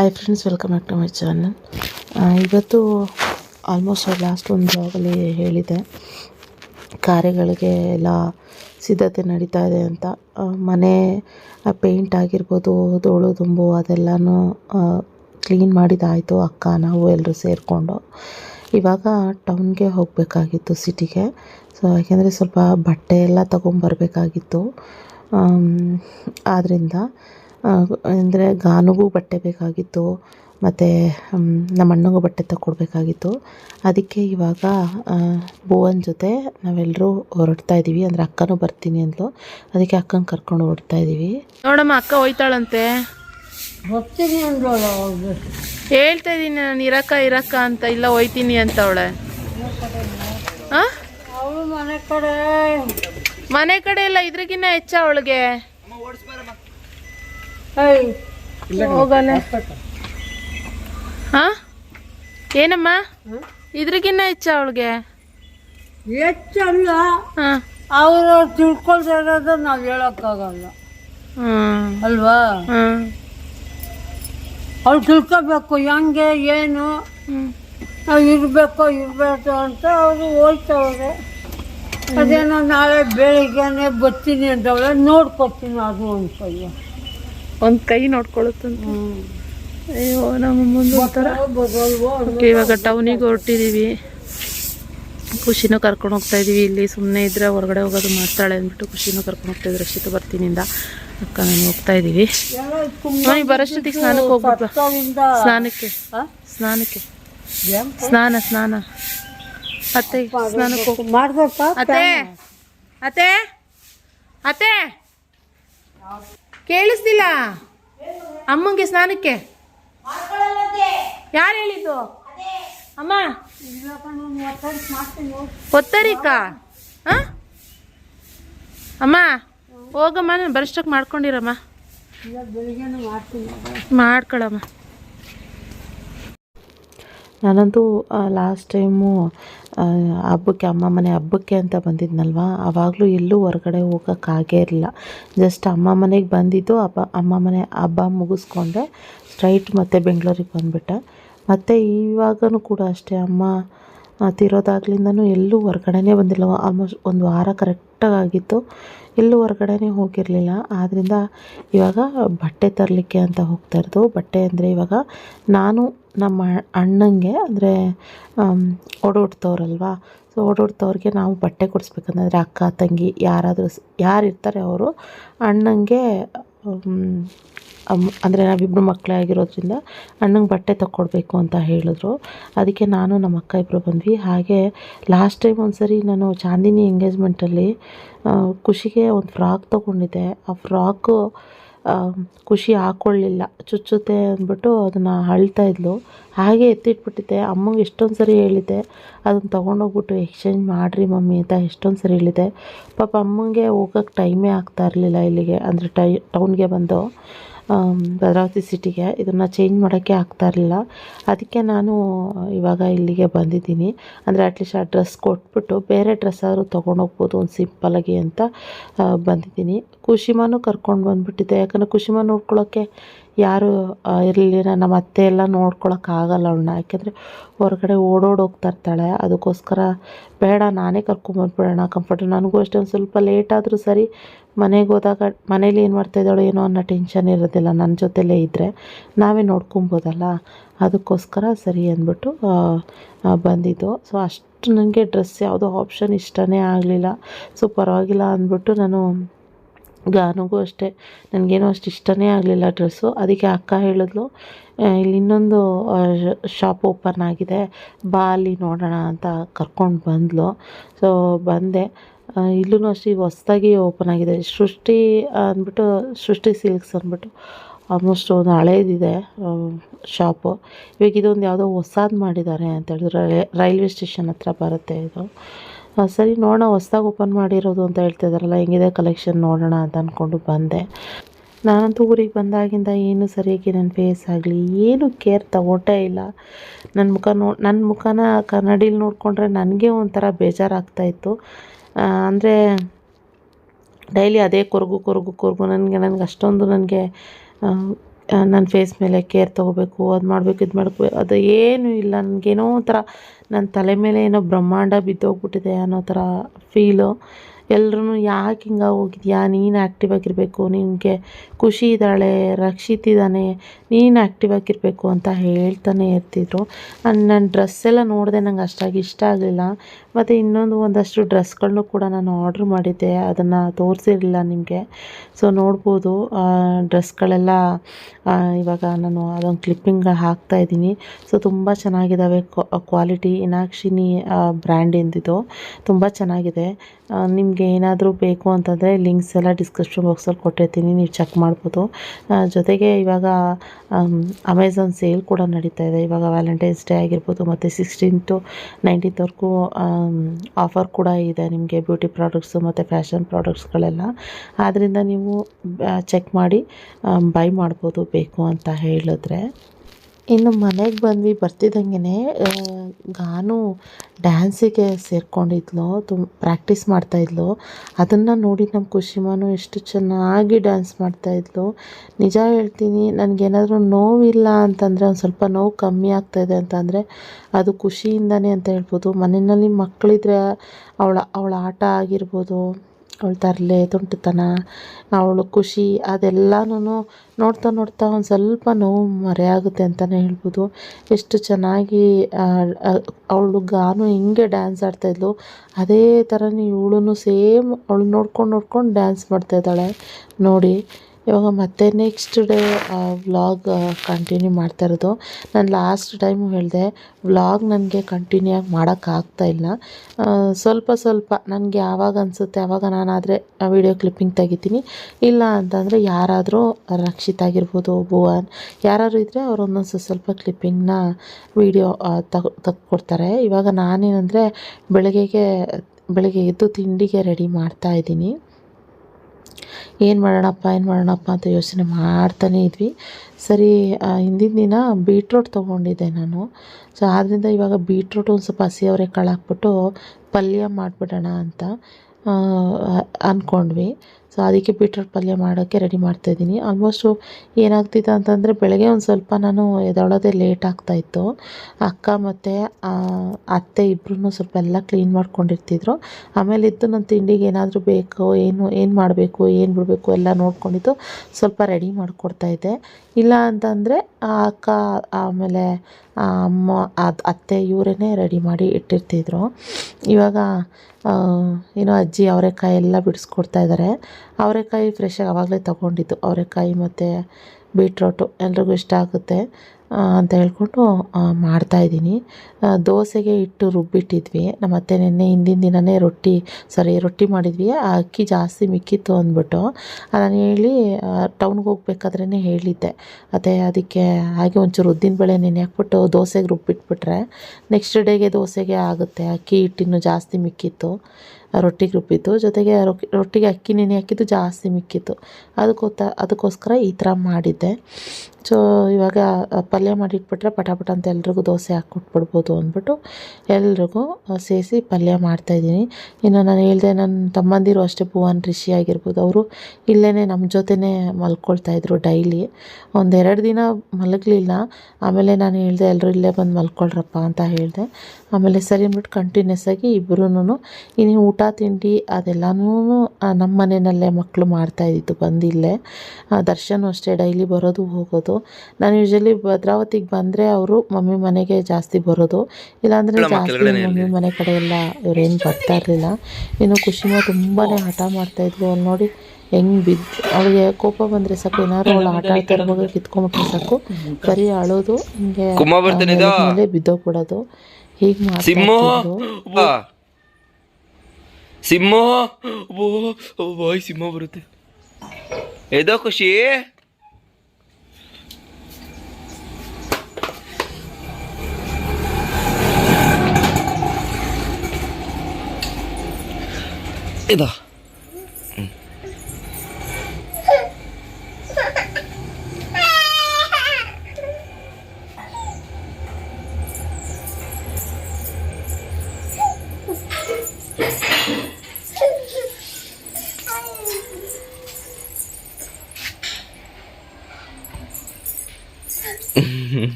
Hi friends welcome back to my channel ಇವತ್ತು almost last ಒಂದು ಬ್ಲಾಗಲ್ಲಿ ಹೇಳಿದೆ ಕಾರ್ಯಗಳಿಗೆ ಎಲ್ಲ ಸಿದ್ಧತೆ ನಡೀತಾ ಇದೆ ಅಂತ. ಮನೆ ಪೇಂಟ್ ಆಗಿರ್ಬೋದು ಧೂಳು ದುಂಬು ಅದೆಲ್ಲನೂ ಕ್ಲೀನ್ ಮಾಡಿದಾಯಿತು ಅಕ್ಕ, ನಾವು ಎಲ್ಲರೂ ಸೇರಿಕೊಂಡು. ಇವಾಗ ಟೌನ್ಗೆ ಹೋಗಬೇಕಾಗಿತ್ತು ಸಿಟಿಗೆ ಸೊ ಯಾಕೆಂದರೆ ಸ್ವಲ್ಪ ಬಟ್ಟೆ ಎಲ್ಲ ತೊಗೊಂಬರ್ಬೇಕಾಗಿತ್ತು ಆದ್ದರಿಂದ ಅಂದರೆ ಗಾನುಗೂ ಬಟ್ಟೆ ಬೇಕಾಗಿತ್ತು ಮತ್ತು ನಮ್ಮ ಅಣ್ಣಂಗೂ ಬಟ್ಟೆ ತಕ್ಕೊಡ್ಬೇಕಾಗಿತ್ತು ಅದಕ್ಕೆ ಇವಾಗ ಭುವನ್ ಜೊತೆ ನಾವೆಲ್ಲರೂ ಹೊರಡ್ತಾ ಇದ್ದೀವಿ ಅಂದರೆ ಅಕ್ಕನೂ ಬರ್ತೀನಿ ಅಂದ್ಲು. ಅದಕ್ಕೆ ಅಕ್ಕನ ಕರ್ಕೊಂಡು ಹೊರಡ್ತಾ ಇದ್ದೀವಿ ನೋಡಮ್ಮ ಅಕ್ಕ ಹೋಯ್ತಾಳಂತೆ. ಹೋಗ್ತೀನಿ ಹೇಳ್ತಾ ಇದ್ದೀನಿ ನಾನು ಇರಕ್ಕ ಇರಕ್ಕ ಅಂತ ಇಲ್ಲ ಹೋಯ್ತೀನಿ ಅಂತ ಅವಳೆ. ಮನೆ ಕಡೆ. ಮನೆ ಕಡೆ ಎಲ್ಲ ಇದ್ರಗಿನ್ನ ಹೆಚ್ಚ ಅವಳಿಗೆ. ಹೋಗಲ್ಲ ಹಾ? ಏನಮ್ಮ? ಇದ್ರಿಗಿನ್ನ ಹೆಚ್ಚ ಅವಳಿಗೆ? ಹೆಚ್ಚಲ್ಲ ಅವರು ತಿಳ್ಕೊಳ್ತಾ ಇರೋದು ನಾವು ಹೇಳೋಕ್ಕಾಗಲ್ಲ. ಹ್ಮ್ ಅಲ್ವಾ? ಹ್ಮ್ ಅವ್ಳು ತಿಳ್ಕೊಬೇಕು ಹೆಂಗೆ ಏನು ನಾವು ಇರಬೇಕು ಇರಬೇಕು ಅಂತ ಅವರು ಹೋಯ್ತವ್ರೆ ಅದೇನೋ ನಾಳೆ ಬೆಳಿಗ್ಗೆನೆ ಬರ್ತೀನಿ ಅಂತವಳೆ ನೋಡ್ಕೊತೀನಿ ಅದು ಒಂದು ಕೈ ಒಂದ್ ಕೈ ನೋಡ್ಕೊಳುತ್ತಂತ. ಅಯ್ಯೋ ನಮ್ಮ ಮುಂದೆ ಒಂಥರ. ಇವಾಗ ಟೌನಿಗೆ ಹೊರಟಿದ್ದೀವಿ ಖುಷಿನೂ ಕರ್ಕೊಂಡು ಹೋಗ್ತಾ ಇದೀವಿ. ಇಲ್ಲಿ ಸುಮ್ಮನೆ ಇದ್ರೆ ಹೊರಗಡೆ ಹೋಗೋದು ಮಾಡ್ತಾಳೆ ಅಂದ್ಬಿಟ್ಟು ಖುಷಿನೂ ಕರ್ಕೊಂಡು ಹೋಗ್ತಾ ಇದ್ರೆ. ರಕ್ಷಿತ ಬರ್ತೀನಿಂದ. ಅಕ್ಕ ನಾನು ಹೋಗ್ತಾ ಇದ್ದೀವಿ ಎಲ್ಲ ತುಂಬ ಬರೋಷ್ಟೊತ್ತಿಗೆ ಸ್ನಾನಕ್ಕೆ ಹೋಗ್ಬಿಟ್ಟು ಸ್ನಾನಕ್ಕೆ? ಸ್ನಾನಕ್ಕೆ. ಸ್ನಾನ ಸ್ನಾನ. ಅತ್ತೆ ಸ್ನಾನಕ್ಕೆ ಹೋಗಿ. ಮಾಡ್ಬೇಕಾ ಅತ್ತೆ ಅತ್ತೆ ಅತ್ತೆ. ಕೇಳಿಸ್ತಿಲ್ಲ? ಅಮ್ಮಂಗೆ ಸ್ನಾನಕ್ಕೆ? ಯಾರು ಹೇಳಿದ್ದು? ಅಮ್ಮ? ಒತ್ತರಿಕ? ಅಮ್ಮ ಹೋಗಮ್ಮ ನಾನು ಬರಷ್ಟಕ್ಕೆ ಮಾಡ್ಕೊಂಡಿರಮ್ಮ. ಮಾಡ್ಕೊಳಮ್ಮ. ನಾನಂತೂ ಲಾಸ್ಟ್ ಟೈಮು ಹಬ್ಬಕ್ಕೆ, ಅಮ್ಮ ಮನೆ ಹಬ್ಬಕ್ಕೆ ಅಂತ ಬಂದಿದ್ನಲ್ವ? ಆವಾಗಲೂ ಎಲ್ಲೂ ಹೊರಗಡೆ ಹೋಗೋಕ್ಕಾಗೇ ಇರಲಿಲ್ಲ. ಜಸ್ಟ್ ಅಮ್ಮ ಮನೆಗೆ ಬಂದಿದ್ದು, ಹಬ್ಬ, ಅಮ್ಮ ಮನೆ ಹಬ್ಬ ಮುಗಿಸ್ಕೊಂಡೆ ಸ್ಟ್ರೈಟ್ ಮತ್ತೆ ಬೆಂಗಳೂರಿಗೆ ಬಂದುಬಿಟ್ಟೆ. ಮತ್ತು ಇವಾಗನೂ ಕೂಡ ಅಷ್ಟೇ, ಅಮ್ಮ ತೀರೋದಾಗ್ಲಿಂದನೂ ಎಲ್ಲೂ ಹೊರಗಡೆನೇ ಬಂದಿಲ್ಲ. ಆಲ್ಮೋಸ್ಟ್ ಒಂದು ವಾರ ಕರೆಕ್ಟಾಗಿ ಆಗಿತ್ತು. ಎಲ್ಲೂ ಹೊರಗಡೆನೇ ಹೋಗಿರಲಿಲ್ಲ. ಆದ್ದರಿಂದ ಇವಾಗ ಬಟ್ಟೆ ತರಲಿಕ್ಕೆ ಅಂತ ಹೋಗ್ತಾ ಇರೋದು. ಬಟ್ಟೆ ಅಂದರೆ ಇವಾಗ ನಾನು ನಮ್ಮ ಅಣ್ಣಂಗೆ ಅಂದರೆ ಓಡೋಡ್ತವ್ರಲ್ವಾ? ಸೊ ಓಡೋಡ್ತವ್ರಿಗೆ ನಾವು ಬಟ್ಟೆ ಕೊಡಿಸ್ಬೇಕಂದ್ರೆ ಅಕ್ಕ, ತಂಗಿ ಯಾರಾದರೂ ಯಾರು ಇರ್ತಾರೆ ಅವರು ಅಣ್ಣಂಗೆ ಅಂದರೆ ನಾವಿಬ್ಬರು ಮಕ್ಕಳೇ ಆಗಿರೋದ್ರಿಂದ ಅಣ್ಣಂಗೆ ಬಟ್ಟೆ ತಕ್ಕೊಡ್ಬೇಕು ಅಂತ ಹೇಳಿದ್ರು. ಅದಕ್ಕೆ ನಾನು ನಮ್ಮ ಅಕ್ಕ ಇಬ್ಬರು ಬಂದ್ವಿ. ಹಾಗೆ ಲಾಸ್ಟ್ ಟೈಮ್ ಒಂದು ಸರಿ ನಾನು ಚಾಂದಿನಿ ಎಂಗೇಜ್ಮೆಂಟಲ್ಲಿ ಖುಷಿಗೆ ಒಂದು ಫ್ರಾಕ್ ತೊಗೊಂಡಿದ್ದೆ. ಆ ಫ್ರಾಕು ಖುಷಿ ಹಾಕ್ಕೊಳ್ಳಿಲ್ಲ ಚುಚ್ಚುತ್ತೆ ಅಂದ್ಬಿಟ್ಟು ಅದನ್ನು ಅಳ್ತಾ ಇದ್ಲು. ಹಾಗೆ ಎತ್ತಿಟ್ಬಿಟ್ಟಿದ್ದೆ. ಅಮ್ಮಂಗೆ ಎಷ್ಟೊಂದು ಸರಿ ಹೇಳಿದ್ದೆ ಅದನ್ನು ತೊಗೊಂಡೋಗ್ಬಿಟ್ಟು ಎಕ್ಸ್ಚೇಂಜ್ ಮಾಡಿರಿ ಮಮ್ಮಿ ಅಂತ ಎಷ್ಟೊಂದು ಸರಿ ಹೇಳಿದ್ದೆ. ಪಾಪ ಅಮ್ಮಂಗೆ ಹೋಗೋಕ್ಕೆ ಟೈಮೇ ಆಗ್ತಾ ಇರಲಿಲ್ಲ ಇಲ್ಲಿಗೆ. ಅಂದರೆ ಟೈ ಟೌನ್ಗೆ ಬಂದು. ಭದ್ರಾವತಿ ಸಿಟಿಗೆ. ಇದನ್ನು ಚೇಂಜ್ ಮಾಡೋಕ್ಕೆ ಆಗ್ತಾ ಇರಲಿಲ್ಲ. ಅದಕ್ಕೆ ನಾನು ಇವಾಗ ಇಲ್ಲಿಗೆ ಬಂದಿದ್ದೀನಿ. ಅಂದರೆ ಅಟ್ಲೀಸ್ಟ್ ಆ ಡ್ರೆಸ್ ಕೊಟ್ಬಿಟ್ಟು ಬೇರೆ ಡ್ರೆಸ್ ಆದರೂ ತೊಗೊಂಡೋಗ್ಬೋದು ಒಂದು ಸಿಂಪಲಾಗಿ ಅಂತ ಬಂದಿದ್ದೀನಿ. ಖುಷಿಮಾನು ಕರ್ಕೊಂಡು ಬಂದುಬಿಟ್ಟಿದ್ದೆ ಯಾಕಂದರೆ ಕುಶಿಮಾ ನೋಡ್ಕೊಳ್ಳೋಕ್ಕೆ ಯಾರು ಇರಲಿಲ್ಲ. ನಮ್ಮ ಅತ್ತೆ ಎಲ್ಲ ನೋಡ್ಕೊಳಕ್ಕಾಗಲ್ಲ ಅವಳನ್ನ. ಯಾಕೆಂದರೆ ಹೊರಗಡೆ ಓಡೋಡಿ ಹೋಗ್ತಾ ಇರ್ತಾಳೆ. ಅದಕ್ಕೋಸ್ಕರ ಬೇಡ, ನಾನೇ ಕರ್ಕೊಂಬಂದ್ಬಿಡೋಣ ಕಂಫರ್ಟ್ ನನಗೂ ಅಷ್ಟೇ ಒಂದು ಸ್ವಲ್ಪ ಲೇಟ್ ಆದರೂ ಸರಿ ಮನೆಗೆ ಹೋದಾಗ ಮನೇಲಿ ಏನು ಮಾಡ್ತಾ ಇದ್ದಾಳೋ ಏನೋ ಅನ್ನೋ ಟೆನ್ಷನ್ ಇರೋದಿಲ್ಲ. ನನ್ನ ಜೊತೆಲೇ ಇದ್ದರೆ ನಾವೇ ನೋಡ್ಕೊಬೋದಲ್ಲ ಅದಕ್ಕೋಸ್ಕರ ಸರಿ ಅಂದ್ಬಿಟ್ಟು ಬಂದಿದ್ದು. ಸೊ ಅಷ್ಟು ನನಗೆ ಡ್ರೆಸ್ ಯಾವುದೋ ಆಪ್ಷನ್ ಇಷ್ಟನೇ ಆಗಲಿಲ್ಲ. ಸೊ ಪರವಾಗಿಲ್ಲ ಅಂದ್ಬಿಟ್ಟು ನಾನು ಗಾನುಗೂ ಅಷ್ಟೇ. ನನಗೇನು ಅಷ್ಟು ಇಷ್ಟನೇ ಆಗಲಿಲ್ಲ ಡ್ರೆಸ್ಸು. ಅದಕ್ಕೆ ಅಕ್ಕ ಹೇಳಿದ್ಲು ಇಲ್ಲಿ ಇನ್ನೊಂದು ಶಾಪ್ ಓಪನ್ ಆಗಿದೆ. ಬಾ ಅಲ್ಲಿ ನೋಡೋಣ ಅಂತ ಕರ್ಕೊಂಡು ಬಂದ್ಲು. ಸೊ ಬಂದೆ. ಇಲ್ಲೂ ಅಷ್ಟೇ, ಈಗ ಹೊಸ್ದಾಗಿ ಓಪನ್ ಆಗಿದೆ. ಸೃಷ್ಟಿ ಅಂದ್ಬಿಟ್ಟು, ಸೃಷ್ಟಿ ಸಿಲ್ಕ್ಸ್ ಅಂದ್ಬಿಟ್ಟು ಆಲ್ಮೋಸ್ಟ್ ಒಂದು ಹಳೇದಿದೆ ಶಾಪು. ಇವಾಗ ಇದೊಂದು ಯಾವುದೋ ಹೊಸದು ಮಾಡಿದ್ದಾರೆ ಅಂತ ಹೇಳಿದ್ರು. ರೈಲ್ವೆ ಸ್ಟೇಷನ್ ಹತ್ರ ಬರುತ್ತೆ ಇದು. ಸರಿ ನೋಡೋಣ, ಹೊಸ್ದಾಗಿ ಓಪನ್ ಮಾಡಿರೋದು ಅಂತ ಹೇಳ್ತಿದ್ದಾರಲ್ಲ ಹೆಂಗಿದೆ ಕಲೆಕ್ಷನ್ ನೋಡೋಣ ಅಂತ ಅಂದ್ಕೊಂಡು ಬಂದೆ. ನಾನಂತೂ ಊರಿಗೆ ಬಂದಾಗಿಂದ ಏನು ಸರಿಯಾಗಿ ನನ್ನ ಫೇಸ್ ಆಗಲಿ, ಏನು ಕೇರ್ ತಗೊಟ್ಟೇ ಇಲ್ಲ. ನನ್ನ ಮುಖ ನೋ ನನ್ನ ಮುಖನ ಕನ್ನಡಿಲಿ ನೋಡಿಕೊಂಡ್ರೆ ನನಗೆ ಒಂಥರ ಬೇಜಾರಾಗ್ತಾಯಿತ್ತು ಅಂದರೆ ಡೈಲಿ ಅದೇ ಕೊರಗು ಕೊರಗು ಕೊರಗು, ನನಗೆ ನನಗೆ ಅಷ್ಟೊಂದು ನನಗೆ ನನ್ನ ಫೇಸ್ ಮೇಲೆ ಕೇರ್ ತೊಗೋಬೇಕು, ಅದು ಮಾಡಬೇಕು, ಇದು ಮಾಡಬೇಕು ಅದು ಏನೂ ಇಲ್ಲ. ನನಗೇನೋ ಒಂಥರ ನನ್ನ ತಲೆ ಮೇಲೆ ಏನೋ ಬ್ರಹ್ಮಾಂಡ ಬಿದ್ದೋಗ್ಬಿಟ್ಟಿದೆ ಅನ್ನೋ ಥರ ಫೀಲು ಎಲ್ರೂ ಯಾಕೆ ಹಿಂಗೆ ಹೋಗಿದ್ಯಾ? ನೀನು ಆ್ಯಕ್ಟಿವ್ ಆಗಿರಬೇಕು ನಿನಗೆ ಖುಷಿ ಇದ್ದಾಳೆ, ರಕ್ಷಿತ್ ಇದ್ದಾನೆ, ನೀನು ಆ್ಯಕ್ಟಿವ್ ಆಗಿರಬೇಕು ಅಂತ ಹೇಳ್ತಾನೆ ಇರ್ತಿದ್ರು. ನನ್ನ ಡ್ರೆಸ್ ಎಲ್ಲ ನೋಡಿದೆ, ನಂಗೆ ಅಷ್ಟಾಗಿ ಇಷ್ಟ ಆಗಲಿಲ್ಲ. ಮತ್ತು ಇನ್ನೊಂದು ಒಂದಷ್ಟು ಡ್ರೆಸ್ಗಳನ್ನೂ ಕೂಡ ನಾನು ಆರ್ಡ್ರ್ ಮಾಡಿದ್ದೆ, ಅದನ್ನು ತೋರಿಸಿರಲಿಲ್ಲ ನಿಮಗೆ. ಸೊ ನೋಡ್ಬೋದು ಡ್ರೆಸ್ಗಳೆಲ್ಲ ಇವಾಗ ನಾನು ಅದೊಂದು ಕ್ಲಿಪ್ಪಿಂಗ್ ಹಾಕ್ತಾ ಇದ್ದೀನಿ. ಸೊ ತುಂಬ ಚೆನ್ನಾಗಿದ್ದಾವೆ ಕ್ವಾಲಿಟಿ ಇನಾಕ್ಷಿನಿ ಬ್ರ್ಯಾಂಡಿಂದಿದು ತುಂಬ ಚೆನ್ನಾಗಿದೆ. ನಿಮಗೆ ಏನಾದರೂ ಬೇಕು ಅಂತಂದರೆ ಲಿಂಕ್ಸ್ ಎಲ್ಲ ಡಿಸ್ಕ್ರಿಪ್ಷನ್ ಬಾಕ್ಸಲ್ಲಿ ಕೊಟ್ಟಿರ್ತೀನಿ, ನೀವು ಚೆಕ್ ಮಾಡ್ಬೋದು. ಜೊತೆಗೆ ಇವಾಗ ಅಮೆಝಾನ್ ಸೇಲ್ ಕೂಡ ನಡೀತಾ ಇದೆ. ಇವಾಗ ವ್ಯಾಲೆಂಟೈನ್ಸ್ ಡೇ ಆಗಿರ್ಬೋದು, ಮತ್ತು ಸಿಕ್ಸ್ಟೀನ್ ಟು ನೈನ್ಟೀನ್ತ್ವರೆಗೂ ಆಫರ್ ಕೂಡ ಇದೆ ನಿಮಗೆ ಬ್ಯೂಟಿ ಪ್ರಾಡಕ್ಟ್ಸು ಮತ್ತು ಫ್ಯಾಷನ್ ಪ್ರಾಡಕ್ಟ್ಸ್ಗಳೆಲ್ಲ ಆದ್ದರಿಂದ ನೀವು ಚೆಕ್ ಮಾಡಿ ಬೈ ಮಾಡ್ಬೋದು ಬೇಕು ಅಂತ ಹೇಳಿದ್ರೆ. ಇನ್ನು ಮನೆಗೆ ಬಂದ್ವಿ ಬರ್ತಿದ್ದಂಗೆ ಗಾನು ಡ್ಯಾನ್ಸಿಗೆ ಸೇರ್ಕೊಂಡಿದ್ಲು ತುಂಬ ಪ್ರಾಕ್ಟೀಸ್ ಮಾಡ್ತಾಯಿದ್ಲು ಅದನ್ನು ನೋಡಿ ನಮ್ಮ ಖುಷಿಮಾನು ಎಷ್ಟು ಚೆನ್ನಾಗಿ ಡ್ಯಾನ್ಸ್ ಮಾಡ್ತಾಯಿದ್ಲು ನಿಜ ಹೇಳ್ತೀನಿ, ನನಗೇನಾದರೂ ನೋವಿಲ್ಲ ಅಂತಂದರೆ, ಒಂದು ಸ್ವಲ್ಪ ನೋವು ಕಮ್ಮಿ ಆಗ್ತಾಯಿದೆ ಅಂತಂದರೆ, ಅದು ಖುಷಿಯಿಂದನೇ ಅಂತ ಹೇಳ್ಬೋದು. ಮನೆಯಲ್ಲಿ ಮಕ್ಕಳಿದ್ರೆ ಅವಳ ಅವಳ ಆಟ ಆಗಿರ್ಬೋದು. ಅವಳ ತರಲೆ ತುಂಟತನ, ಅವಳು ಖುಷಿ ಅದೆಲ್ಲನೂ ನೋಡ್ತಾ ನೋಡ್ತಾ ಒಂದು ಸ್ವಲ್ಪ ನೋವು ಮರೆಯಾಗುತ್ತೆ ಅಂತಲೇ ಹೇಳ್ಬೋದು. ಎಷ್ಟು ಚೆನ್ನಾಗಿ ಅವಳು ಗಾನು ಹೆಂಗೆ ಡ್ಯಾನ್ಸ್ ಆಡ್ತಾಯಿದ್ಲು ಅದೇ ಥರನೇ ಇವಳು ಸೇಮ್, ಅವಳು ನೋಡ್ಕೊಂಡು ನೋಡ್ಕೊಂಡು ಡ್ಯಾನ್ಸ್ ಮಾಡ್ತಾಯಿದ್ದಾಳೆ ನೋಡಿ ಇವಾಗ ಮತ್ತೆ ನೆಕ್ಸ್ಟ್ ಡೇ ವ್ಲಾಗ್ ಕಂಟಿನ್ಯೂ ಮಾಡ್ತಾ ಇರೋದು. ನಾನು ಲಾಸ್ಟ್ ಟೈಮು ಹೇಳಿದೆ ವ್ಲಾಗ್ ನನಗೆ ಕಂಟಿನ್ಯೂ ಆಗಿ ಮಾಡೋಕ್ಕಾಗ್ತಾ ಇಲ್ಲ. ಸ್ವಲ್ಪ ಸ್ವಲ್ಪ ನನಗೆ ಯಾವಾಗ ಅನಿಸುತ್ತೆ ಆವಾಗ ನಾನಾದರೆ ವಿಡಿಯೋ ಕ್ಲಿಪ್ಪಿಂಗ್ ತೆಗಿತೀನಿ. ಇಲ್ಲ ಅಂತಂದರೆ ಯಾರಾದರೂ ರಕ್ಷಿತ್ ಆಗಿರ್ಬೋದು, ಭುವನ್, ಯಾರಾದ್ರು ಇದ್ದರೆ ಅವ್ರು ಒಂದೊಂದು ಸ್ವಲ್ಪ ಕ್ಲಿಪ್ಪಿಂಗ್ನ ವೀಡಿಯೋ ತಗೊ ತಗೊಡ್ತಾರೆ ಇವಾಗ ನಾನೇನಂದರೆ ಬೆಳಗ್ಗೆಗೆ, ಬೆಳಗ್ಗೆ ಎದ್ದು ತಿಂಡಿಗೆ ರೆಡಿ ಮಾಡ್ತಾ ಇದ್ದೀನಿ. ಏನು ಮಾಡೋಣಪ್ಪ ಏನು ಮಾಡೋಣಪ್ಪ ಅಂತ ಯೋಚನೆ ಮಾಡ್ತಾನೇ ಇದ್ವಿ. ಸರಿ ಹಿಂದಿನ ದಿನ ಬೀಟ್ರೋಟ್ ತೊಗೊಂಡಿದ್ದೆ ನಾನು. ಸೊ ಆದ್ದರಿಂದ ಇವಾಗ ಬೀಟ್ರೋಟ್ ಒಂದು ಸ್ವಲ್ಪ ಹಸಿ ಅವರೆಕಾಳು ಹಾಕ್ಬಿಟ್ಟು ಪಲ್ಯ ಮಾಡಿಬಿಡೋಣ ಅಂತ ಅಂದ್ಕೊಂಡ್ವಿ ಸೊ ಅದಕ್ಕೆ ಬೀಟ್ರೋಟ್ ಪಲ್ಯ ಮಾಡೋಕ್ಕೆ ರೆಡಿ ಮಾಡ್ತಾಯಿದ್ದೀನಿ ಆಲ್ಮೋಸ್ಟು ಏನಾಗ್ತಿತ್ತು ಅಂತಂದರೆ ಬೆಳಗ್ಗೆ ಒಂದು ಸ್ವಲ್ಪ ನಾನು ಎದೊಳೋದೇ ಲೇಟ್ ಆಗ್ತಾಯಿತ್ತು ಅಕ್ಕ ಮತ್ತು ಅತ್ತೆ ಇಬ್ಬರೂ ಸ್ವಲ್ಪ ಎಲ್ಲ ಕ್ಲೀನ್ ಮಾಡ್ಕೊಂಡಿರ್ತಿದ್ರು. ಆಮೇಲೆ ಇದ್ದು ನನ್ನ ತಿಂಡಿಗೆ ಏನಾದರೂ ಬೇಕು, ಏನು ಏನು ಮಾಡಬೇಕು, ಏನು ಬಿಡಬೇಕು ಎಲ್ಲ ನೋಡ್ಕೊಂಡಿದ್ದು ಸ್ವಲ್ಪ ರೆಡಿ ಮಾಡಿಕೊಡ್ತಾಯಿದ್ದೆ ಇಲ್ಲ ಅಂತಂದರೆ ಆ ಅಕ್ಕ ಆಮೇಲೆ ಅಮ್ಮ ಅದು ಅತ್ತೆ ಇವರೇ ರೆಡಿ ಮಾಡಿ ಇಟ್ಟಿರ್ತಿದ್ರು. ಇವಾಗ ಏನೋ ಅಜ್ಜಿ ಅವರೆಕಾಯಿ ಎಲ್ಲ ಬಿಡಿಸ್ಕೊಡ್ತಾ ಇದ್ದಾರೆ ಅವರೆಕಾಯಿ ಫ್ರೆಶಾಗಿ ಆವಾಗಲೇ ತಗೊಂಡಿದ್ದು. ಅವರೆಕಾಯಿ ಮತ್ತು ಬೀಟ್ರೋಟು ಎಲ್ರಿಗೂ ಇಷ್ಟ ಆಗುತ್ತೆ. ಅಂತ ಹೇಳ್ಕೊಂಡು ಮಾಡ್ತಾಯಿದ್ದೀನಿ ದೋಸೆಗೆ ಹಿಟ್ಟು ರುಬ್ಬಿಟ್ಟಿದ್ವಿ. ನಮ್ಮ ಅತ್ತೆ ನೆನ್ನೆ ಹಿಂದಿನ ದಿನವೇ ರೊಟ್ಟಿ ಸಾರಿ ರೊಟ್ಟಿ ಮಾಡಿದ್ವಿ. ಆ ಅಕ್ಕಿ ಜಾಸ್ತಿ ಮಿಕ್ಕಿತ್ತು ಅಂದ್ಬಿಟ್ಟು ನಾನು ಹೇಳಿ ಟೌನ್ಗೆ ಹೋಗ್ಬೇಕಾದ್ರೇ ಹೇಳಿದ್ದೆ. ಮತ್ತು ಅದಕ್ಕೆ ಹಾಗೆ ಒಂಚೂರು ಉದ್ದಿನಬೇಳೆ ನೆನೆ ಹಾಕ್ಬಿಟ್ಟು ದೋಸೆಗೆ ರುಬ್ಬಿಟ್ಬಿಟ್ರೆ ನೆಕ್ಸ್ಟ್ ಡೇಗೆ ದೋಸೆಗೆ ಆಗುತ್ತೆ. ಅಕ್ಕಿ ಹಿಟ್ಟಿನ್ನು ಜಾಸ್ತಿ ಮಿಕ್ಕಿತ್ತು. ರೊಟ್ಟಿಗೆ ರುಬ್ಬಿತ್ತು. ಜೊತೆಗೆ ರೊಟ್ಟಿ, ರೊಟ್ಟಿಗೆ ಅಕ್ಕಿ ನೆನೆ ಹಾಕಿದ್ದು ಜಾಸ್ತಿ ಮಿಕ್ಕಿತ್ತು. ಅದಕ್ಕೋತ, ಅದಕ್ಕೋಸ್ಕರ ಈ ಥರ ಮಾಡಿದ್ದೆ. ಸೊ ಇವಾಗ ಪಲ್ಯ ಮಾಡಿಟ್ಬಿಟ್ರೆ ಪಟ ಪಟ ಅಂತ ಎಲ್ರಿಗೂ ದೋಸೆ ಹಾಕ್ಕೊಟ್ಬಿಡ್ಬೋದು ಅಂದ್ಬಿಟ್ಟು ಎಲ್ರಿಗೂ ಸೇರಿಸಿ ಪಲ್ಯ ಮಾಡ್ತಾಯಿದ್ದೀನಿ. ಇನ್ನು ನಾನು ಹೇಳಿದೆ, ನನ್ನ ತಮ್ಮಂದಿರು ಅಷ್ಟೇ ಭುವನ್, ರಿಷಿ ಆಗಿರ್ಬೋದು, ಅವರು ಇಲ್ಲೇ ನಮ್ಮ ಜೊತೆನೇ ಮಲ್ಕೊಳ್ತಾಯಿದ್ರು ಡೈಲಿ. ಒಂದೆರಡು ದಿನ ಮಲಗಲಿಲ್ಲ. ಆಮೇಲೆ ನಾನು ಹೇಳಿದೆ ಎಲ್ಲರೂ ಇಲ್ಲೇ ಬಂದು ಮಲ್ಕೊಳ್ರಪ್ಪ ಅಂತ ಹೇಳಿದೆ. ಆಮೇಲೆ ಸರಿ ಅಂದ್ಬಿಟ್ಟು ಕಂಟಿನ್ಯೂಸ್ ಆಗಿ ಇಬ್ಬರೂ ಇನ್ನು ಊಟ ತಿಂಡಿ ಅದೆಲ್ಲನೂ ನಮ್ಮ ಮನೆಯಲ್ಲೇ ಮಕ್ಕಳು ಮಾಡ್ತಾಯಿದ್ದು ಬಂದಿಲ್ಲೇ. ಆ, ದರ್ಶನ್ ಅಷ್ಟೇ ಡೈಲಿ ಬರೋದು ಹೋಗೋದು. ನಾನು ಯೂಶಲಿ ಭದ್ರಾವತಿಗೆ ಬಂದರೆ ಅವರು ಮಮ್ಮಿ ಮನೆಗೆ ಜಾಸ್ತಿ ಬರೋದು. ಇಲ್ಲಾಂದರೆ ಜಾಸ್ತಿ ಮಮ್ಮಿ ಮನೆ ಕಡೆ ಎಲ್ಲ ಇವರೇನು ಬರ್ತಾ ಇರಲಿಲ್ಲ. ಇನ್ನು ಖುಷಿನ ತುಂಬಾ ಹಠ ಮಾಡ್ತಾಯಿದ್ಲು ಅವ್ರು ನೋಡಿ ಹೆಂಗೆ ಬಿದ್ದು ಅವಳಿಗೆ ಕೋಪ ಬಂದರೆ ಸಾಕು ಏನಾದ್ರು ಅವಳು ಆಟ ಆಡ್ತಾ ಇರುವಾಗ ಕಿತ್ಕೊಂಡ್ಬಿಟ್ಟು ಸಾಕು. ಬರೀ ಅಳೋದು ಹಿಂಗೆ ಕುಮ್ಮ ಬರ್ತಾನೆ ಇದು? ನೆಲದ ಮೇಲೆ ಬಿದ್ದೋಗ್ಬಿಡೋದು. ಹೀಗೆ ಸಿಮ್ಮು ಮಾಡ್ತಾ ಆ. ಸಿಮ್ಮು ಓ ಓ, ಬಾಯ್ ಸಿಂಹ ಬರುತ್ತೆ ಎದೋ ಖುಷಿ ಇದಾ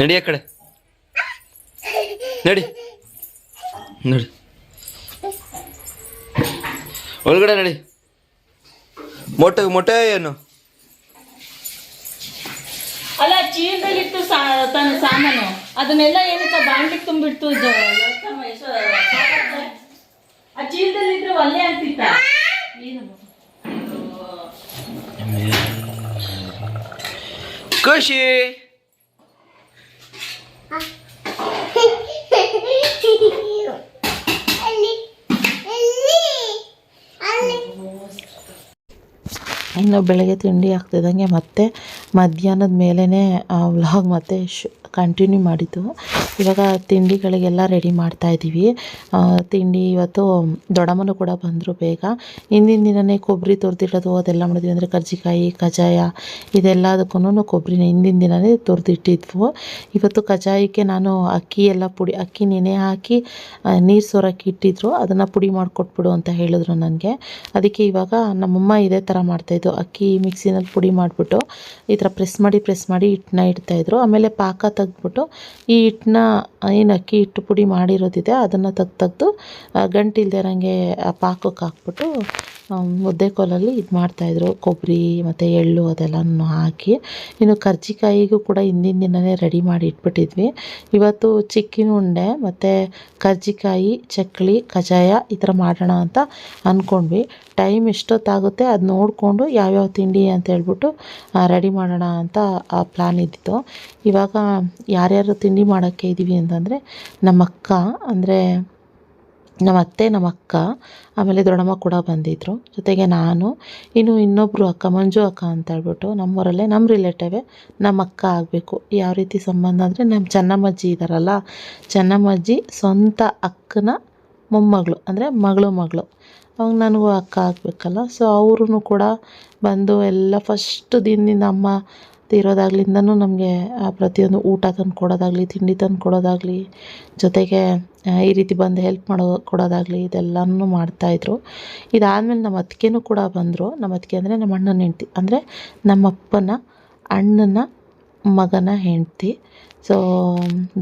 ನಡಿ ಆ ಕಡೆ. ನಡಿ. ನಡಿ. ಒಳಗಡೆ ನಡಿ. ಮೊಟ್ಟೆ ಮೊಟ್ಟೆ ಏನು? ಅಲ್ಲ ಚೀಲದಲ್ಲಿಟ್ಟು ಸಾ ತನ್ನ ಸಾಮಾನು. ಅದನ್ನೆಲ್ಲ ಏನಪ್ಪ ಬಾಂಡ್ಲಿಗೆ ತುಂಬಿಟ್ಟು ಆ ಚೀಲದಲ್ಲಿದ್ರೆ ಒಲ್ಲೆ ಆಗ್ತಿತ್ತ ಖುಷಿ. ಇನ್ನು ಬೆಳಗ್ಗೆ ತಿಂಡಿ ಆಗ್ತಿದ್ದಂಗೆ ಮತ್ತೆ ಮಧ್ಯಾಹ್ನದ ಮೇಲೇ ವ್ಲಾಗ್ ಮತ್ತೆ ಶ್ ಕಂಟಿನ್ಯೂ ಮಾಡಿದ್ದು. ಇವಾಗ ತಿಂಡಿಗಳಿಗೆಲ್ಲ ರೆಡಿ ಮಾಡ್ತಾ ಇದ್ದೀವಿ ತಿಂಡಿ ಇವತ್ತು ದೊಡಮನು ಕೂಡ ಬಂದರು ಬೇಗ. ಹಿಂದಿನ ದಿನವೇ ಕೊಬ್ಬರಿ ತುರಿದಿಡೋದು, ಅದೆಲ್ಲ ಮಾಡಿದ್ವಿ ಅಂದರೆ ಕರ್ಜಿಕಾಯಿ ಕಜಾಯ ಇದೆಲ್ಲದಕ್ಕೂ ಕೊಬ್ಬರಿನ ಹಿಂದಿನ ದಿನವೇ ತುರಿದಿಟ್ಟಿದ್ವು. ಇವತ್ತು ಕಜಾಯಕ್ಕೆ ನಾನು ಅಕ್ಕಿ ಎಲ್ಲ ಪುಡಿ, ಅಕ್ಕಿ ನೆನೆ ಹಾಕಿ ನೀರು ಸೋರಕ್ಕೆ ಇಟ್ಟಿದ್ರು. ಅದನ್ನು ಪುಡಿ ಮಾಡಿಕೊಟ್ಬಿಡು ಅಂತ ಹೇಳಿದ್ರು ನನಗೆ. ಅದಕ್ಕೆ ಇವಾಗ ನಮ್ಮಮ್ಮ ಇದೇ ಥರ ಮಾಡ್ತಾಯಿದ್ದು ಅಕ್ಕಿ ಮಿಕ್ಸಿನಲ್ಲಿ ಪುಡಿ ಮಾಡಿಬಿಟ್ಟು ಈ ಥರ ಪ್ರೆಸ್ ಮಾಡಿ ಪ್ರೆಸ್ ಮಾಡಿ ಹಿಟ್ಟನ್ನ ಇಡ್ತಾಯಿದ್ರು ಆಮೇಲೆ ಪಾಕ ತೆಗ್ದ್ಬಿಟ್ಟು ಈ ಹಿಟ್ಟನ್ನ, ಏನು ಅಕ್ಕಿ ಹಿಟ್ಟು ಪುಡಿ ಮಾಡಿರೋದಿದೆ, ಅದನ್ನು ತೆಗ್ದು ತೆಗೆದು ಗಂಟಿಲ್ದೇ ಇರೋಂಗೆ ಆ ಪಾಕಕ್ಕೆ ಹಾಕ್ಬಿಟ್ಟು ಮುದ್ದೆ ಕೋಲಲ್ಲಿ ಇದು ಮಾಡ್ತಾಯಿದ್ರು ಕೊಬ್ಬರಿ ಮತ್ತು ಎಳ್ಳು ಅದೆಲ್ಲನೂ ಹಾಕಿ, ಇನ್ನು ಕರ್ಜಿಕಾಯಿಗೂ ಕೂಡ ಹಿಂದಿನ ದಿನವೇ ರೆಡಿ ಮಾಡಿ ಇಟ್ಬಿಟ್ಟಿದ್ವಿ. ಇವತ್ತು ಚಿಕ್ಕಿನ ಉಂಡೆ, ಮತ್ತು ಕರ್ಜಿಕಾಯಿ ಚಕ್ಕಲಿ ಕಜಾಯ ಈ ಥರ ಮಾಡೋಣ ಅಂತ ಅಂದ್ಕೊಂಡ್ವಿ ಟೈಮ್ ಎಷ್ಟೊತ್ತಾಗುತ್ತೆ ಅದು ನೋಡಿಕೊಂಡು ಯಾವ್ಯಾವ ತಿಂಡಿ ಅಂತ ಹೇಳ್ಬಿಟ್ಟು ರೆಡಿ ಮಾಡೋಣ ಅಂತ ಪ್ಲ್ಯಾನ್ ಇದ್ದಿತ್ತು. ಇವಾಗ ಯಾರ್ಯಾರು ತಿಂಡಿ ಮಾಡೋಕ್ಕೆ ಇದ್ದೀವಿ ಅಂತಂದರೆ ನಮ್ಮ ಅಕ್ಕ ಅಂದರೆ ನಮ್ಮ ಅತ್ತೆ, ನಮ್ಮ ಅಕ್ಕ, ಆಮೇಲೆ ದೊಡ್ಡಮ್ಮ ಕೂಡ ಬಂದಿದ್ದರು ಜೊತೆಗೆ ನಾನು, ಇನ್ನು ಇನ್ನೊಬ್ಬರು ಅಕ್ಕ, ಮಂಜು ಅಕ್ಕ ಅಂತ ಹೇಳ್ಬಿಟ್ಟು ನಮ್ಮೂರಲ್ಲೇ ನಮ್ಮ ರಿಲೇಟಿವೇ ನಮ್ಮ ಅಕ್ಕ ಆಗಬೇಕು. ಯಾವ ರೀತಿ ಸಂಬಂಧ ಅಂದರೆ ನಮ್ಮ ಚೆನ್ನಮ್ಮಜ್ಜಿ ಇದ್ದಾರಲ್ಲ ಚೆನ್ನಮ್ಮಜ್ಜಿ ಸ್ವಂತ ಅಕ್ಕನ ಮೊಮ್ಮಗಳು, ಅಂದರೆ ಮಗಳು ಮಗಳು. ಅವಾಗ ನನಗೂ ಅಕ್ಕ ಆಗಬೇಕಲ್ಲ. ಸೊ ಅವ್ರೂ ಕೂಡ ಬಂದು ಎಲ್ಲ ಫಸ್ಟ್ ದಿನದಿಂದ ಅಮ್ಮ ತೀರೋದಾಗ್ಲಿಂದನೂ ನಮಗೆ ಪ್ರತಿಯೊಂದು ಊಟ ತಂದು ಕೊಡೋದಾಗಲಿ, ತಿಂಡಿ ತಂದು ಕೊಡೋದಾಗಲಿ, ಜೊತೆಗೆ ಈ ರೀತಿ ಬಂದು ಹೆಲ್ಪ್ ಮಾಡೋ, ಕೊಡೋದಾಗಲಿ, ಇದೆಲ್ಲನೂ ಮಾಡ್ತಾಯಿದ್ರು ಇದಾದಮೇಲೆ ನಮ್ಮ ಅತ್ತಿಗೆನೂ ಕೂಡ ಬಂದರು. ನಮ್ಮ ಅತ್ತಿಗೆ ಅಂದರೆ ನಮ್ಮ ಅಣ್ಣನ ಹೆಂಡ್ತಿ. ಅಂದರೆ ನಮ್ಮಪ್ಪನ, ಅಣ್ಣನ ಮಗನ ಹೆಂಡ್ತಿ. ಸೊ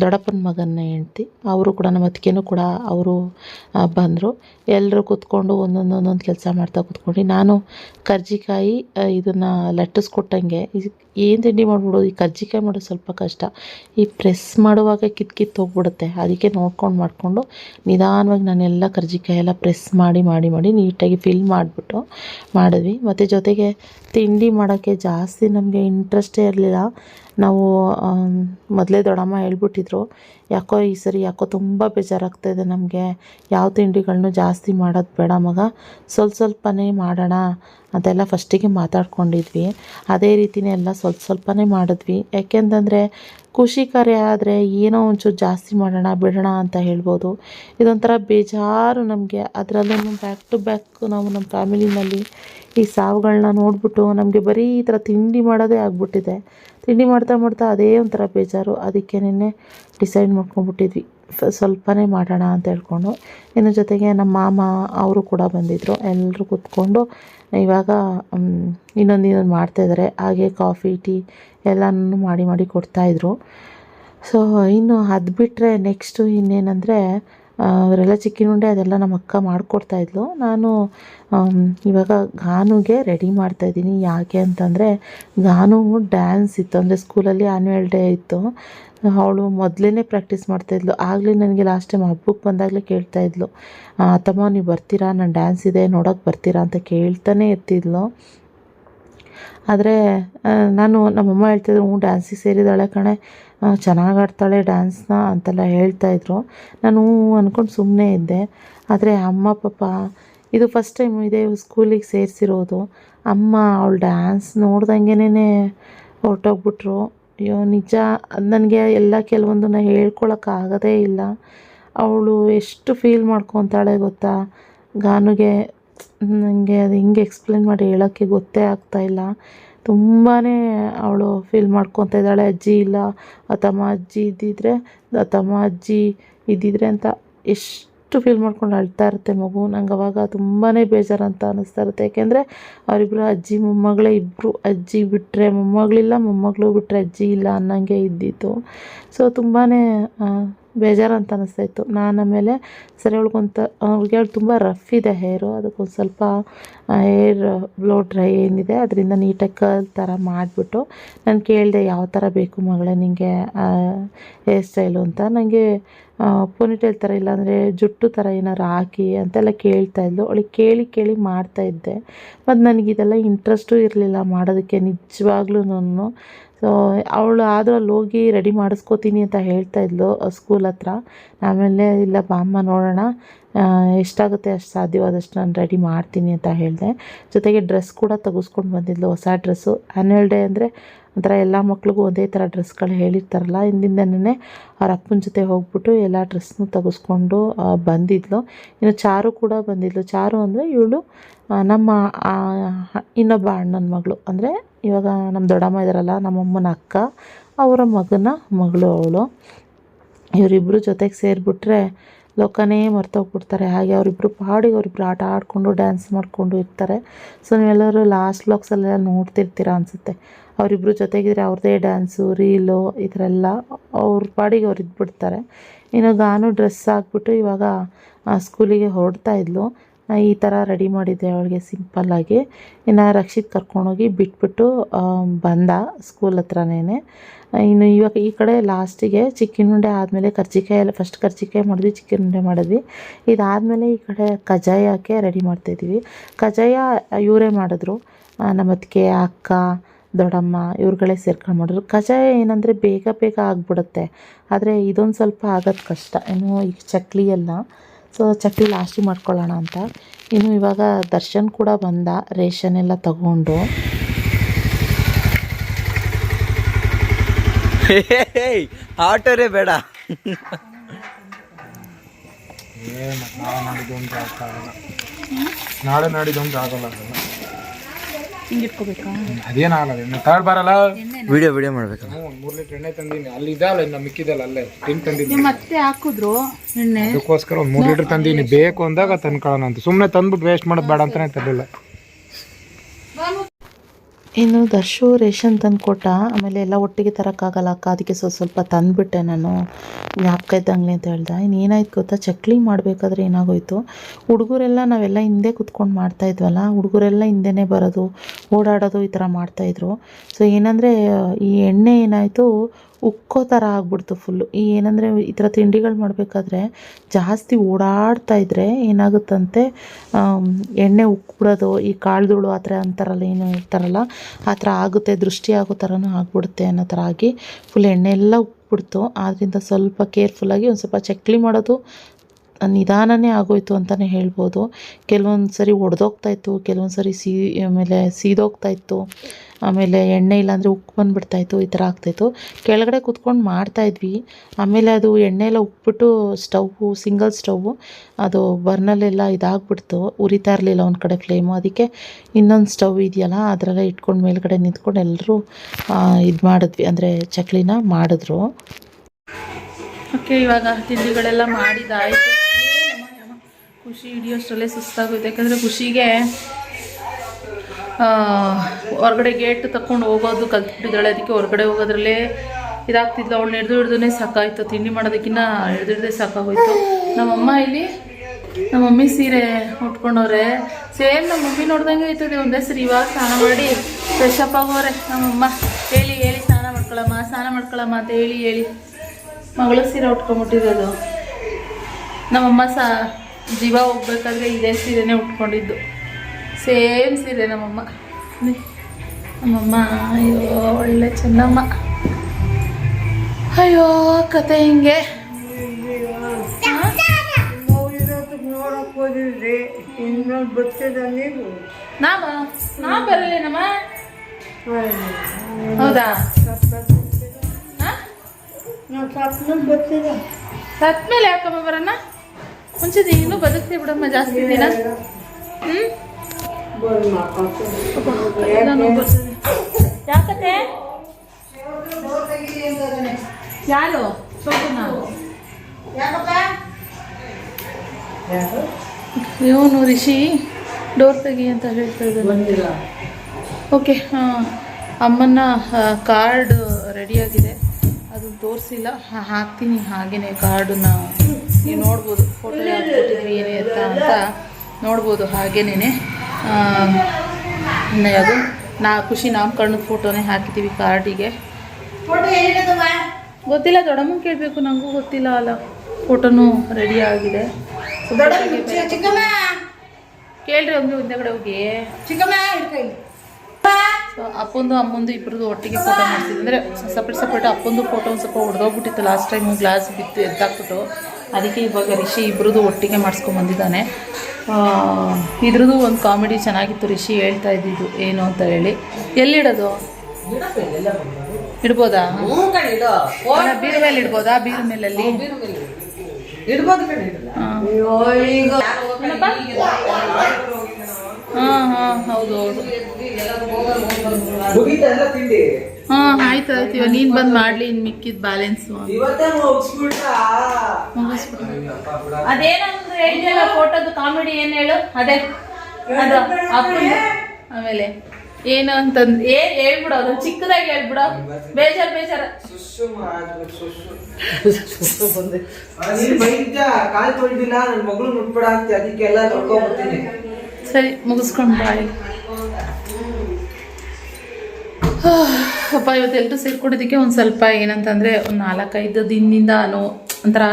ದೊಡ್ಡಪ್ಪನ ಮಗನ ಹೆಂಡ್ತಿ, ಅವರು ಕೂಡ ನಮ್ಮ ಅತ್ತಿಗೆನೂ ಕೂಡ ಅವರು ಬಂದರು. ಎಲ್ಲರೂ ಕೂತ್ಕೊಂಡು ಒಂದೊಂದು ಒಂದೊಂದು ಕೆಲಸ ಮಾಡ್ತಾ ಕೂತ್ಕೊಂಡು ನಾನು ಕರ್ಜಿಕಾಯಿ ಇದನ್ನು ಲಟ್ಟಿಸ್ಕೊಟ್ಟಂಗೆ ಏನು ತಿಂಡಿ ಮಾಡ್ಬಿಡೋದು ಈ ಕರ್ಜಿಕಾಯಿ ಮಾಡೋದು ಸ್ವಲ್ಪ ಕಷ್ಟ. ಈ ಪ್ರೆಸ್ ಮಾಡುವಾಗ ಕಿತ್ತು ಕಿತ್ತು ಹೋಗ್ಬಿಡುತ್ತೆ. ಅದಕ್ಕೆ ನೋಡ್ಕೊಂಡು ಮಾಡಿಕೊಂಡು ನಿಧಾನವಾಗಿ ನಾನೆಲ್ಲ ಕರ್ಜಿಕಾಯಿ ಎಲ್ಲ ಪ್ರೆಸ್ ಮಾಡಿ ಮಾಡಿ ಮಾಡಿ ನೀಟಾಗಿ ಫಿಲ್ ಮಾಡಿಬಿಟ್ಟು ಮಾಡಿದ್ವಿ. ಮತ್ತು ಜೊತೆಗೆ ತಿಂಡಿ ಮಾಡೋಕ್ಕೆ ಜಾಸ್ತಿ ನಮಗೆ ಇಂಟ್ರೆಸ್ಟೇ ಇರಲಿಲ್ಲ. ನಾವು ಮೊದಲೇ ದೊಡ್ಡಮ್ಮ ಹೇಳ್ಬಿಟ್ಟಿದ್ರು, ಯಾಕೋ ಈ ಸರಿ ಯಾಕೋ ತುಂಬ ಬೇಜಾರಾಗ್ತಾಯಿದೆ ನಮಗೆ, ಯಾವ ತಿಂಡಿಗಳನ್ನೂ ಜಾಸ್ತಿ ಮಾಡೋದು ಬೇಡ ಮಗ, ಸ್ವಲ್ಪ ಸ್ವಲ್ಪನೇ ಮಾಡೋಣ, ಅದೆಲ್ಲ ಫಸ್ಟಿಗೆ ಮಾತಾಡ್ಕೊಂಡಿದ್ವಿ. ಅದೇ ರೀತಿಯೇ ಎಲ್ಲ ಸ್ವಲ್ಪ ಸ್ವಲ್ಪನೇ ಮಾಡಿದ್ವಿ. ಯಾಕೆಂತಂದರೆ ಖುಷಿ ಕಾರ್ಯ ಆದರೆ ಏನೋ ಒಂಚೂರು ಜಾಸ್ತಿ ಮಾಡೋಣ, ಬಿಡೋಣ ಅಂತ ಹೇಳ್ಬೋದು. ಇದೊಂಥರ ಬೇಜಾರು ನಮಗೆ. ಅದರಲ್ಲೂ ಬ್ಯಾಕ್ ಟು ಬ್ಯಾಕ್ ನಾವು ನಮ್ಮ ಫ್ಯಾಮಿಲಿನಲ್ಲಿ ಈ ಸಾವುಗಳನ್ನ ನೋಡಿಬಿಟ್ಟು ನಮಗೆ ಬರೀ ಈ ಥರ ತಿಂಡಿ ಮಾಡೋದೇ ಆಗ್ಬಿಟ್ಟಿದೆ. ತಿಂಡಿ ಮಾಡ್ತಾ ಮಾಡ್ತಾ ಅದೇ ಒಂಥರ ಬೇಜಾರು. ಅದಕ್ಕೆ ನಿನ್ನೆ ಡಿಸೈಡ್ ಮಾಡ್ಕೊಂಡ್ಬಿಟ್ಟಿದ್ವಿ. ಸ್ವಲ್ಪನೇ ಮಾಡೋಣ ಅಂತ ಹೇಳ್ಕೊಂಡು. ಇನ್ನು ಜೊತೆಗೆ ನಮ್ಮ ಮಾಮ ಅವರು ಕೂಡ ಬಂದಿದ್ದರು ಎಲ್ಲರೂ ಕೂತ್ಕೊಂಡು ಇವಾಗ ಇನ್ನೊಂದು ಇನ್ನೊಂದು ಮಾಡ್ತಾಯಿದ್ದಾರೆ ಹಾಗೆ ಕಾಫಿ, ಟೀ ಎಲ್ಲನೂ ಮಾಡಿ ಮಾಡಿ ಕೊಡ್ತಾಯಿದ್ರು ಸೊ ಇನ್ನು ಅದು ಬಿಟ್ಟರೆ ನೆಕ್ಸ್ಟು ಇನ್ನೇನಂದರೆ ಅವರೆಲ್ಲ ಚಿಕ್ಕಿನ ಉಂಡೆ ಅದೆಲ್ಲ ನಮ್ಮ ಅಕ್ಕ ಮಾಡಿಕೊಡ್ತಾಯಿದ್ಲು ನಾನು ಇವಾಗ ಗಾನುಗೆ ರೆಡಿ ಮಾಡ್ತಾಯಿದ್ದೀನಿ ಯಾಕೆ ಅಂತಂದರೆ ಗಾನು ಡ್ಯಾನ್ಸ್ ಇತ್ತು. ಅಂದರೆ ಸ್ಕೂಲಲ್ಲಿ ಆ್ಯನ್ಯುವಲ್ ಡೇ ಇತ್ತು. ಅವಳು ಮೊದಲೇ ಪ್ರಾಕ್ಟೀಸ್ ಮಾಡ್ತಾಯಿದ್ಲು ಆಗಲೇ ನನಗೆ ಲಾಸ್ಟ್ ಟೈಮ್ ಹಬ್ಬಕ್ಕೆ ಬಂದಾಗಲೇ ಕೇಳ್ತಾಯಿದ್ಲು ಅತ್ತಮ್ಮ ನೀವು ಬರ್ತೀರಾ? ನಾನು ಡ್ಯಾನ್ಸ್ ಇದೆ, ನೋಡೋಕೆ ಬರ್ತೀರಾ? ಅಂತ ಕೇಳ್ತಾನೆ ಇರ್ತಿದ್ಲು. ಆದರೆ ನಾನು ನಮ್ಮಮ್ಮ ಹೇಳ್ತಿದ್ರು, ಹ್ಞೂ ಡ್ಯಾನ್ಸಿಗೆ ಸೇರಿದಾಳೆ ಕಣೆ. ಚೆನ್ನಾಗಿ ಆಡ್ತಾಳೆ ಡ್ಯಾನ್ಸ್ನ ಅಂತೆಲ್ಲ ಹೇಳ್ತಾಯಿದ್ರು ನಾನು ಅಂದ್ಕೊಂಡು ಸುಮ್ಮನೆ ಇದ್ದೆ. ಆದರೆ ಅಮ್ಮ, ಪಾಪ, ಇದು ಫಸ್ಟ್ ಟೈಮ್ ಇದೇ ಸ್ಕೂಲಿಗೆ ಸೇರಿಸಿರೋದು. ಅಮ್ಮ ಅವಳು ಡ್ಯಾನ್ಸ್ ನೋಡ್ದಂಗೆನೇ ಹೊರಟೋಗ್ಬಿಟ್ರು. ಅಯ್ಯೋ, ನಿಜ, ನನಗೆ ಎಲ್ಲ ಕೆಲವೊಂದನ್ನ ಹೇಳ್ಕೊಳಕ್ಕಾಗದೇ ಇಲ್ಲ. ಅವಳು ಎಷ್ಟು ಫೀಲ್ ಮಾಡ್ಕೊತಾಳೆ ಗೊತ್ತಾ? ಗಾನುಗೆ ನನಗೆ ಅದು ಹಿಂಗೆ ಎಕ್ಸ್ಪ್ಲೇನ್ ಮಾಡಿ ಹೇಳೋಕ್ಕೆ ಗೊತ್ತೇ ಆಗ್ತಾಯಿಲ್ಲ ತುಂಬಾ ಅವಳು ಫೀಲ್ ಮಾಡ್ಕೊತಾ ಇದ್ದಾಳೆ. ಅಜ್ಜಿ ಇಲ್ಲ, ಅತ್ತಮ್ಮ, ಅಜ್ಜಿ ಇದ್ದಿದ್ರೆ ತಮ್ಮ ಅಜ್ಜಿ ಇದ್ದಿದ್ರೆ ಅಂತ ಎಷ್ಟು ಫೀಲ್ ಮಾಡ್ಕೊಂಡು ಅಳ್ತಾ ಇರುತ್ತೆ ಮಗು. ನಂಗೆ ಅವಾಗ ತುಂಬಾ ಬೇಜಾರು ಅಂತ ಅನ್ನಿಸ್ತಾ ಇರುತ್ತೆ. ಯಾಕೆಂದರೆ ಅವರಿಬ್ಬರು ಅಜ್ಜಿ, ಮೊಮ್ಮಗಳೇ ಇಬ್ಬರು ಅಜ್ಜಿ ಬಿಟ್ಟರೆ ಮೊಮ್ಮಗಳಿಲ್ಲ, ಮೊಮ್ಮಗಳು ಬಿಟ್ಟರೆ ಅಜ್ಜಿ ಇಲ್ಲ ಅನ್ನಂಗೆ ಇದ್ದಿತ್ತು. ಸೊ ತುಂಬಾ ಬೇಜಾರು ಅಂತ ಅನಿಸ್ತಾಯಿತ್ತು. ನಾನು ಆಮೇಲೆ ಸರಿ ಅವ್ಳಿಗೆ ಅವ್ಳು ತುಂಬ ರಫ್ ಇದೆ ಹೇರು ಅದಕ್ಕೊಂದು ಸ್ವಲ್ಪ ಹೇರ್ ಬ್ಲೋ ಡ್ರೈ ಏನಿದೆ, ಅದರಿಂದ ನೀಟಾಗಿ ಕರ್ಲ್ ಥರ ಮಾಡಿಬಿಟ್ಟು ನಾನು ಕೇಳಿದೆ, ಯಾವ ಥರ ಬೇಕು ಮಗಳೇ ನಿಮಗೆ ಹೇರ್ ಸ್ಟೈಲು ಅಂತ? ನನಗೆ ಪೋನಿಟೇಲ್ ಥರ ಇಲ್ಲಾಂದರೆ ಜುಟ್ಟು ಥರ ಏನಾರು ಹಾಕಿ ಅಂತೆಲ್ಲ ಕೇಳ್ತಾ ಇದ್ಲು. ಅವಳಿಗೆ ಕೇಳಿ ಕೇಳಿ ಮಾಡ್ತಾ ಇದ್ದೆ. ಮತ್ತು ನನಗೆ ಇದೆಲ್ಲ ಇಂಟ್ರೆಸ್ಟು ಇರಲಿಲ್ಲ ಮಾಡೋದಕ್ಕೆ ನಿಜವಾಗ್ಲೂ ನಾನು ಸೊ ಅವಳು ಆದರೂ ಅಲ್ಲಿ ಹೋಗಿ ರೆಡಿ ಮಾಡಿಸ್ಕೋತೀನಿ ಅಂತ ಹೇಳ್ತಾ ಇದ್ಲು ಸ್ಕೂಲ್ ಹತ್ರ. ಆಮೇಲೆ ಇಲ್ಲ ಬಾಮ್ಮ ನೋಡೋಣ ಎಷ್ಟಾಗುತ್ತೆ, ಅಷ್ಟು ಸಾಧ್ಯವಾದಷ್ಟು ನಾನು ರೆಡಿ ಮಾಡ್ತೀನಿ ಅಂತ ಹೇಳಿದೆ. ಜೊತೆಗೆ ಡ್ರೆಸ್ ಕೂಡ ತೆಗೆಸ್ಕೊಂಡು ಬಂದಿದ್ಲು, ಹೊಸ ಡ್ರೆಸ್ಸು ಆ್ಯನ್ಯಲ್ ಡೇ ಅಂದರೆ ಒಂಥರ ಎಲ್ಲ ಮಕ್ಳಿಗೂ ಒಂದೇ ಥರ ಡ್ರೆಸ್ಗಳು ಹೇಳಿರ್ತಾರಲ್ಲ ಹಿಂದಿಂದನೇ ಅವ್ರ ಅಪ್ಪನ ಜೊತೆ ಹೋಗ್ಬಿಟ್ಟು ಎಲ್ಲ ಡ್ರೆಸ್ನು ತೆಗೆಸ್ಕೊಂಡು ಬಂದಿದ್ಲು. ಇನ್ನು ಚಾರು ಕೂಡ ಬಂದಿದ್ಲು. ಚಾರು ಅಂದರೆ ಇವಳು ನಮ್ಮ ಇನ್ನೊಬ್ಬ ಅಣ್ಣನ ಮಗಳು. ಅಂದರೆ ಇವಾಗ ನಮ್ಮ ದೊಡ್ಡಮ್ಮ ಇದ್ದಾರಲ್ಲ ನಮ್ಮಮ್ಮನ ಅಕ್ಕ, ಅವರ ಮಗನ ಮಗಳು ಅವಳು. ಇವರಿಬ್ಬರು ಜೊತೆಗೆ ಸೇರಿಬಿಟ್ರೆ ಲೋಕನೇ ಮರ್ತೋಗ್ಬಿಡ್ತಾರೆ. ಹಾಗೆ ಅವರಿಬ್ಬರು ಪಾಡಿಗೆ ಅವರಿಬ್ರು ಆಟ ಆಡಿಕೊಂಡು ಡ್ಯಾನ್ಸ್ ಮಾಡಿಕೊಂಡು ಇರ್ತಾರೆ. ಸೊ ನೀವೆಲ್ಲರೂ ಲಾಸ್ಟ್ ಬ್ಲಾಗ್ಸಲ್ಲೆಲ್ಲ ನೋಡ್ತಿರ್ತೀರ ಅನಿಸುತ್ತೆ. ಅವರಿಬ್ಬರು ಜೊತೆಗಿದ್ರೆ ಅವ್ರದ್ದೇ ಡ್ಯಾನ್ಸು ರೀಲು ಈ ಥರ ಎಲ್ಲ ಅವ್ರ ಪಾಡಿಗೆ ಅವ್ರು ಇದ್ಬಿಡ್ತಾರೆ. ಇನ್ನು ಗಾನು ಡ್ರೆಸ್ ಹಾಕ್ಬಿಟ್ಟು ಇವಾಗ ಸ್ಕೂಲಿಗೆ ಹೊರಡ್ತಾ ಇದ್ಲು. ಈ ಥರ ರೆಡಿ ಮಾಡಿದ್ದೆ ಅವಳಿಗೆ ಸಿಂಪಲ್ಲಾಗಿ ಇನ್ನು ರಕ್ಷಿತ್ ಕರ್ಕೊಂಡೋಗಿ ಬಿಟ್ಬಿಟ್ಟು ಬಂದ ಸ್ಕೂಲ್ ಹತ್ರನೇ ಇನ್ನು ಇವಾಗ ಈ ಕಡೆ ಲಾಸ್ಟಿಗೆ ಚಿಕ್ಕಿನ ಉಂಡೆ ಆದಮೇಲೆ ಕರ್ಜಿಕಾಯಿ ಎಲ್ಲ ಫಸ್ಟ್ ಕರ್ಜಿಕಾಯಿ ಮಾಡಿದ್ವಿ ಚಿಕ್ಕಿನುಂಡೆ ಮಾಡಿದ್ವಿ. ಇದಾದಮೇಲೆ ಈ ಕಡೆ ಕಜ್ಜಾಯಕ್ಕೆ ರೆಡಿ ಮಾಡ್ತಾಯಿದ್ವಿ ಕಜಾಯ ಇವರೇ ಮಾಡಿದ್ರು. ಆ, ನಮ್ಮ ಅತ್ತಿಗೆ ಅಕ್ಕ ದೊಡ್ಡಮ್ಮ ಇವ್ರುಗಳೇ ಸೇರ್ಕೊಂಡು ಮಾಡಿದ್ರು. ಕಜಾಯ ಏನಂದರೆ ಬೇಗ ಬೇಗ ಆಗಿಬಿಡುತ್ತೆ. ಆದರೆ ಇದೊಂದು ಸ್ವಲ್ಪ ಆಗೋದು ಕಷ್ಟ. ಏನು ಈಗ ಚಕ್ಲಿ ಎಲ್ಲ ಸೊ ಚಟ್ಟಿ ಲಾಸ್ಟಿ ಮಾಡ್ಕೊಳ್ಳೋಣ ಅಂತ. ಇನ್ನು ಇವಾಗ ದರ್ಶನ್ ಕೂಡ ಬಂದ ರೇಷನ್ ಎಲ್ಲ ತಗೊಂಡು. ಆಟೋರೇ ಬೇಡ. ನಾಳೆ ನಾಡಿದೊಂದು ಆಗಲ್ಲ. ಹಿಂಗೆ ಇಟ್ಕೋಬೇಕಾ ಅದೇನಾಗಲ್ಲ ತಗೊಂಡ್ ಬರಲ್ಲ. ವಿಡಿಯೋ ವಿಡಿಯೋ ಮಾಡ್ಬೇಕು. ಒಂದು ಮೂರು ಲೀಟ್ರ್ ಎಣ್ಣೆ ತಂದೀನಿ. ಅಲ್ಲಿ ಇದಲ್ಲ ಇನ್ನು ಮಿಕ್ಕಿದಲ್ಲ ಅಲ್ಲೇ ಟಿನ್ ತಂದಿದ್ದೀನಿ ಮತ್ತೆ ಹಾಕಿದ್ರು ಎಣ್ಣೆ? ಅದಕ್ಕೋಸ್ಕರ ಒಂದು ಮೂರ್ ಲೀಟರ್ ತಂದೀನಿ. ಬೇಕು ಅಂದಾಗ ತಂದ್ಕೊಳ್ಳೋಣ ಅಂತ. ಸುಮ್ಮನೆ ತಂದ್ಬಿಟ್ಟು ವೇಸ್ಟ್ ಮಾಡೋದು ಬೇಡ ಅಂತಾನೆ ತರಲಿಲ್ಲ. ಇನ್ನು ದರ್ಶು ರೇಷನ್ ತಂದು ಕೊಟ್ಟ ಆಮೇಲೆ ಎಲ್ಲ ಒಟ್ಟಿಗೆ ತರೋಕ್ಕಾಗಲ್ಲ ಅಕ್ಕ, ಅದಕ್ಕೆ ಸ್ವಲ್ಪ ಸ್ವಲ್ಪ ತಂದುಬಿಟ್ಟೆ ನಾನು. ಜ್ಞಾಪಕ ಇದ್ದಂಗೆ ಅಂತ ಹೇಳ್ದೆ. ಇನ್ನು ಏನಾಯ್ತು ಗೊತ್ತಾ? ಚಕ್ಲಿ ಮಾಡಬೇಕಾದ್ರೆ ಏನಾಗೋಯ್ತು? ಹುಡುಗರೆಲ್ಲ ನಾವೆಲ್ಲ ಹಿಂದೆ ಕುತ್ಕೊಂಡು ಮಾಡ್ತಾ ಇದ್ವಲ್ಲ, ಹುಡುಗರೆಲ್ಲ ಹಿಂದೆನೇ ಬರೋದು, ಓಡಾಡೋದು ಈ ಥರ ಮಾಡ್ತಾಯಿದ್ರು ಸೊ ಏನಂದರೆ, ಈ ಎಣ್ಣೆ ಏನಾಯಿತು ಉಕ್ಕೋ ಥರ ಆಗ್ಬಿಡ್ತು ಫುಲ್ಲು ಈ ಏನಂದರೆ ಈ ಥರ ತಿಂಡಿಗಳು ಮಾಡಬೇಕಾದ್ರೆ ಜಾಸ್ತಿ ಓಡಾಡ್ತಾ ಇದ್ದರೆ ಏನಾಗುತ್ತಂತೆ ಎಣ್ಣೆ ಉಕ್ಬಿಡೋದು, ಈ ಕಾಳುಗಳು ಆ ಥರ ಅಂತಾರಲ್ಲ, ಏನು ಇರ್ತಾರಲ್ಲ ಆ ಥರ ಆಗುತ್ತೆ, ದೃಷ್ಟಿ ಆಗೋ ಥರನೂ ಆಗ್ಬಿಡುತ್ತೆ ಅನ್ನೋ ಥರ ಆಗಿ ಫುಲ್ ಎಣ್ಣೆ ಎಲ್ಲ ಉಕ್ಬಿಡ್ತು. ಆದ್ದರಿಂದ ಸ್ವಲ್ಪ ಕೇರ್ಫುಲ್ಲಾಗಿ ಒಂದು ಸ್ವಲ್ಪ ಚಕ್ಲಿ ಮಾಡೋದು ನಿಧಾನನೇ ಆಗೋಯ್ತು ಅಂತಲೇ ಹೇಳ್ಬೋದು. ಕೆಲವೊಂದು ಸರಿ ಒಡೆದೋಗ್ತಾಯಿತ್ತು ಕೆಲವೊಂದು ಸರಿ ಸೀ, ಆಮೇಲೆ ಸೀದೋಗ್ತಾಯಿತ್ತು ಆಮೇಲೆ ಎಣ್ಣೆ ಇಲ್ಲಾಂದರೆ ಉಕ್ಕು ಬಂದುಬಿಡ್ತಾಯಿತ್ತು ಈ ಥರ ಆಗ್ತಾಯಿತ್ತು ಕೆಳಗಡೆ ಕುತ್ಕೊಂಡು ಮಾಡ್ತಾಯಿದ್ವಿ ಆಮೇಲೆ ಅದು ಎಣ್ಣೆ ಎಲ್ಲ ಉಕ್ಬಿಟ್ಟು ಸ್ಟವ್ವು ಸಿಂಗಲ್ ಸ್ಟವ್ವು ಅದು ಬರ್ನಲ್ಲೆಲ್ಲ ಇದಾಗ್ಬಿಡ್ತು. ಉರಿತಾ ಇರಲಿಲ್ಲ ಒಂದು ಕಡೆ ಫ್ಲೇಮು. ಅದಕ್ಕೆ ಇನ್ನೊಂದು ಸ್ಟವ್ ಇದೆಯಲ್ಲ, ಅದರಲ್ಲೇ ಇಟ್ಕೊಂಡು ಮೇಲ್ಗಡೆ ನಿಂತ್ಕೊಂಡು ಎಲ್ಲರೂ ಇದು ಮಾಡಿದ್ವಿ. ಅಂದರೆ ಚಕ್ಲಿನ ಮಾಡಿದ್ರು. ಓಕೆ, ಇವಾಗ ತಿಂಡಿಗಳೆಲ್ಲ ಮಾಡಿದಾಯಿತು. ಖುಷಿ ಹಿಡಿಯೋಷ್ಟರಲ್ಲೇ ಸುಸ್ತಾಗೋಯ್ತು. ಯಾಕಂದರೆ ಖುಷಿಗೆ ಹೊರಗಡೆ ಗೇಟ್ ತಕೊಂಡು ಹೋಗೋದು ಕಲ್ತ್ಬಿಟ್ಟಿದ್ದಾಳೆ ಅದಕ್ಕೆ ಹೊರಗಡೆ ಹೋಗೋದ್ರಲ್ಲೇ ಇದಾಗ್ತಿದ್ಲು. ಅವಳು ಹಿಡ್ದು ಹಿಡ್ದೇ ಸಾಕಾಯ್ತು. ತಿಂಡಿ ಮಾಡೋದಕ್ಕಿಂತ ಹಿಡ್ದು ಹಿಡ್ದೇ ಸಾಕಾಗೋಯ್ತು. ನಮ್ಮಮ್ಮ ಇಲ್ಲಿ ನಮ್ಮ ಮಮ್ಮಿ ಸೀರೆ ಉಟ್ಕೊಂಡವ್ರೆ. ಸೇಮ್ ನಮ್ಮ ಮಮ್ಮಿ ನೋಡ್ದಂಗೆ ಆಯ್ತದೆ ಒಂದೇ ಸರಿ ಇವಾಗ ಸ್ನಾನ ಮಾಡಿ ಫ್ರೆಶ್ ಅಪ್ ಆಗೋರೆ ನಮ್ಮಮ್ಮ, ಹೇಳಿ ಹೇಳಿ ಸ್ನಾನ ಮಾಡ್ಕೊಳಮ್ಮ ಸ್ನಾನ ಮಾಡ್ಕೊಳಮ್ಮ ಅಂತ ಹೇಳಿ ಹೇಳಿ. ಮಗಳು ಸೀರೆ ಉಟ್ಕೊಂಬಿಟ್ಟಿರೋದು ನಮ್ಮಮ್ಮ ಸಹ ಜೀವ ಹೋಗ್ಬೇಕಾದ್ರೆ ಇದೇ ಸೀರೆನೇ ಉಟ್ಕೊಂಡಿದ್ದು. ಸೇಮ್ ಸೀರೆ ನಮ್ಮಮ್ಮ. ನಮ್ಮಮ್ಮ ಅಯ್ಯೋ ಒಳ್ಳೆ ಚೆನ್ನಮ್ಮ. ಅಯ್ಯೋ ಕತೆ ಹಿಂಗೆ. ನೋಡಕ್ ಹೋದಿಲ್ರಿ ಇನ್ನೊಂದು ಬರ್ತಿದ ನೀವು ನಾಮ ನಾ ಬರಲೇನಮ್ಮ? ಹೌದಾ? ನಾವು ಸಪ್ನ ಬರ್ತಿದ ಸತ್ಮೇಲೆ ಯಾಕಮ್ಮ ಬರೋಣ? ಮುಂಚೆ ನೀನು ಬದುಕ್ತಿ ಬಿಡಮ್ಮ ಜಾಸ್ತಿ ದಿನ? ಬರ್ತೀನಿ. ಯಾಕತ್ತೆ? ಯಾರು? ಇವನು ರಿಷಿ. ಡೋರ್ ತೆಗಿ ಅಂತ ಹೇಳ್ತಾ ಇದ್ದಾರೆ ಓಕೆ ಅಮ್ಮನ ಕಾರ್ಡ್ ರೆಡಿಯಾಗಿದೆ ಅದು ತೋರಿಸಿಲ್ಲ. ಹಾಕ್ತೀನಿ ಹಾಗೆಯೇ ಕಾರ್ಡನ್ನ. ನೀವು ನೋಡ್ಬೋದು ಫೋಟೋ ಕೊಟ್ಟಿದ್ದೀವಿ ಏನೇ ಅಂತ ಅಂತ ನೋಡ್ಬೋದು ಹಾಗೇನೇ ಅದು ನಾ ಖುಷಿ ನಾಮಕರಣದ ಫೋಟೋನೇ ಹಾಕಿದ್ದೀವಿ ಕಾರ್ಡಿಗೆ. ಗೊತ್ತಿಲ್ಲ ದೊಡ್ಡಮ್ಮ ಕೇಳಬೇಕು ನನಗೂ ಗೊತ್ತಿಲ್ಲ ಅಲ್ಲ. ಫೋಟೋನು ರೆಡಿ ಆಗಿದೆ. ಕೇಳ್ರಿ ಒಂದು ಹಿಂದೆಗಡೆ ಹೋಗಿ. ಸೊ ಅಪ್ಪಂದು ಅಮ್ಮಂದು ಇಬ್ಬರದು ಒಟ್ಟಿಗೆ ಫೋಟೋ ಮಾಡ್ತಿದ್ದೆ ಅಂದರೆ ಸಪ್ರೇಟ್ ಸಪ್ರೇಟ್ ಅಪ್ಪಂದು ಫೋಟೋ ಒಂದು ಸ್ವಲ್ಪ ಹೊಡೆದೋಗ್ಬಿಟ್ಟಿತ್ತು. ಲಾಸ್ಟ್ ಟೈಮು ಗ್ಲಾಸ್ ಬಿತ್ತು ಎದ್ದಾಕ್ಬಿಟ್ಟು ಅದಕ್ಕೆ ಇವಾಗ ರಿಷಿ ಇಬ್ಬರದು ಒಟ್ಟಿಗೆ ಮಾಡಿಸ್ಕೊಂಬಂದಿದ್ದಾನೆ ಇದ್ರದ್ದು ಒಂದು ಕಾಮಿಡಿ ಚೆನ್ನಾಗಿತ್ತು. ರಿಷಿ ಹೇಳ್ತಾ ಇದ್ದಿದ್ದು ಏನು ಅಂತ ಹೇಳಿ. ಎಲ್ಲಿಡೋದು? ಇಡ್ಬೋದಾ? ಬೀರ್ ಬೀರು ಮೇಲೆ ಇಡ್ಬೋದಾ? ಬೀರ್ ಮೇಲಲ್ಲಿ? ಹಾಂ. ಹಾಂ ಹೌದು ಹೌದು. ಹಾಂ ಆಯ್ತು ಆಯ್ತು ಇವಾಗ ನೀನು ಬಂದು ಮಾಡಲಿ ಇನ್ನು ಮಿಕ್ಕಿದ ಬ್ಯಾಲೆನ್ಸ್ ಅದೇನಂದ್ರೆ ಹೇಳಿದೆಲ್ಲ ಫೋಟೋದು ಕಾಮಿಡಿ ಏನು ಹೇಳು? ಅದೇ. ಅದು. ಆಮೇಲೆ ಏನು ಅಂತಂದ್ ಏನ್ ಹೇಳ್ಬಿಡು ಅದು ಚಿಕ್ಕದಾಗಿ ಹೇಳ್ಬಿಡು. ಬೇಜಾರ್ ಬೇಜಾರ. ಕಾಲ್ ತೊಳ್ದಿಲ್ಲ ನನ್ನ ಮಗಳು ನುಟ್ಬಿಡ ಅಂತ ಅದಕ್ಕೆಲ್ಲ ನೋಡ್ಕೊಂಡ್ ಬರ್ತೀನಿ ಸರಿ ಮುಗಿಸ್ಕೊಂಡು ಬಾಯ್. ಅಪ್ಪ ಇವತ್ತು ಎಲ್ಲರೂ ಸೇರ್ಕೊಂಡಿದ್ದಕ್ಕೆ ಒಂದು ಸ್ವಲ್ಪ ಏನಂತಂದರೆ ಒಂದು ನಾಲ್ಕೈದು ದಿನದಿಂದನೂ ಒಂಥರ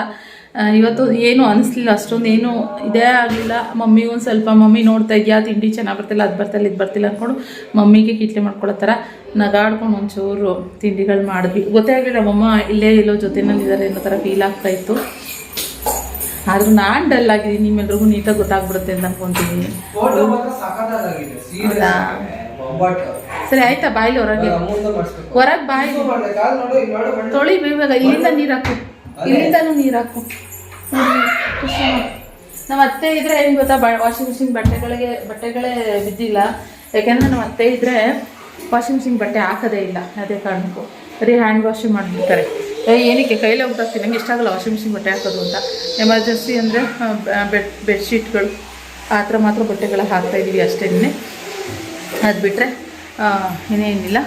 ಇವತ್ತು ಏನು ಅನಿಸ್ಲಿಲ್ಲ ಅಷ್ಟೊಂದು ಏನು ಇದೇ ಆಗಲಿಲ್ಲ. ಮಮ್ಮಿಗೆ ಒಂದು ಸ್ವಲ್ಪ ಮಮ್ಮಿ ನೋಡ್ತಾ ಇದೆಯಾ? ತಿಂಡಿ ಚೆನ್ನಾಗಿ ಬರ್ತಿಲ್ಲ ಅದು ಬರ್ತಿಲ್ಲ ಇದು ಬರ್ತಿಲ್ಲ ಅಂದ್ಕೊಂಡು ಮಮ್ಮಿಗೆ ಕಿಟ್ಲೆ ಮಾಡ್ಕೊಳ್ಳೋ ಥರ ನಗಾಡ್ಕೊಂಡು ಒಂಚೂರು ತಿಂಡಿಗಳು ಮಾಡಿದ್ವಿ. ಗೊತ್ತೇ ಆಗಲಿಲ್ಲ ಮಮ್ಮ ಇಲ್ಲೇ ಎಲ್ಲೋ ಜೊತೆನಲ್ಲಿದ್ದಾರೆ ಅನ್ನೋ ಥರ ಫೀಲ್ ಆಗ್ತಾ ಇತ್ತು. ಆದ್ರೂ ನಾನು ಡಲ್ ಆಗಿದ್ದೀನಿ ನಿಮ್ಮೆಲ್ರಿಗೂ ನೀಟಾಗಿ ಗೊತ್ತಾಗ್ಬಿಡುತ್ತೆ ಅಂತ ಅನ್ಕೊಂತೀನಿ. ಸರಿ ಆಯ್ತಾ? ಬಾಯ್ಲಿ ಹೊರಗೆ. ಹೊರಗೆ ಬಾಯಿ. ತೊಳಿ ಇವಾಗ ಇಲ್ಲಿಂದ ನೀರು ಹಾಕು. ಇಲ್ಲಿಂದನೂ ನೀರು ಹಾಕು. ನಮ್ಮ ಅತ್ತೆ ಇದ್ರೆ ಏನು ಗೊತ್ತಾ? ವಾಷಿಂಗ್ ಮಿಷಿನ್ ಬಟ್ಟೆಗಳಿಗೆ ಬಟ್ಟೆಗಳೇ ಬಿದ್ದಿಲ್ಲ. ಯಾಕೆಂದ್ರೆ ನಮ್ಮ ಅತ್ತೆ ಇದ್ರೆ ವಾಷಿಂಗ್ ಮಿಷಿನ್ ಬಟ್ಟೆ ಹಾಕೋದೇ ಇಲ್ಲ. ಅದೇ ಕಾರಣಕ್ಕೂ. ಬರೀ ಹ್ಯಾಂಡ್ ವಾಶ್ ಮಾಡಿಬಿಡ್ತಾರೆ. ಏನಕ್ಕೆ? ಕೈಲೇ ಹೋಗ್ತಾಗ್ತೀನಿ ನಂಗೆ ಇಷ್ಟ ಆಗಲ್ಲ ವಾಷಿಂಗ್ ಮಿಷಿನ್ ಬಟ್ಟೆ ಹಾಕೋದು ಅಂತ. ಎಮರ್ಜೆನ್ಸಿ ಅಂದರೆ ಬೆಡ್ ಬೆಡ್ಶೀಟ್ಗಳು ಆ ಥರ ಮಾತ್ರ ಬಟ್ಟೆಗಳು ಹಾಕ್ತಾ ಇದ್ದೀವಿ ಅಷ್ಟೇ ಅದು ಬಿಟ್ಟರೆ ಇನ್ನೇನಿಲ್ಲ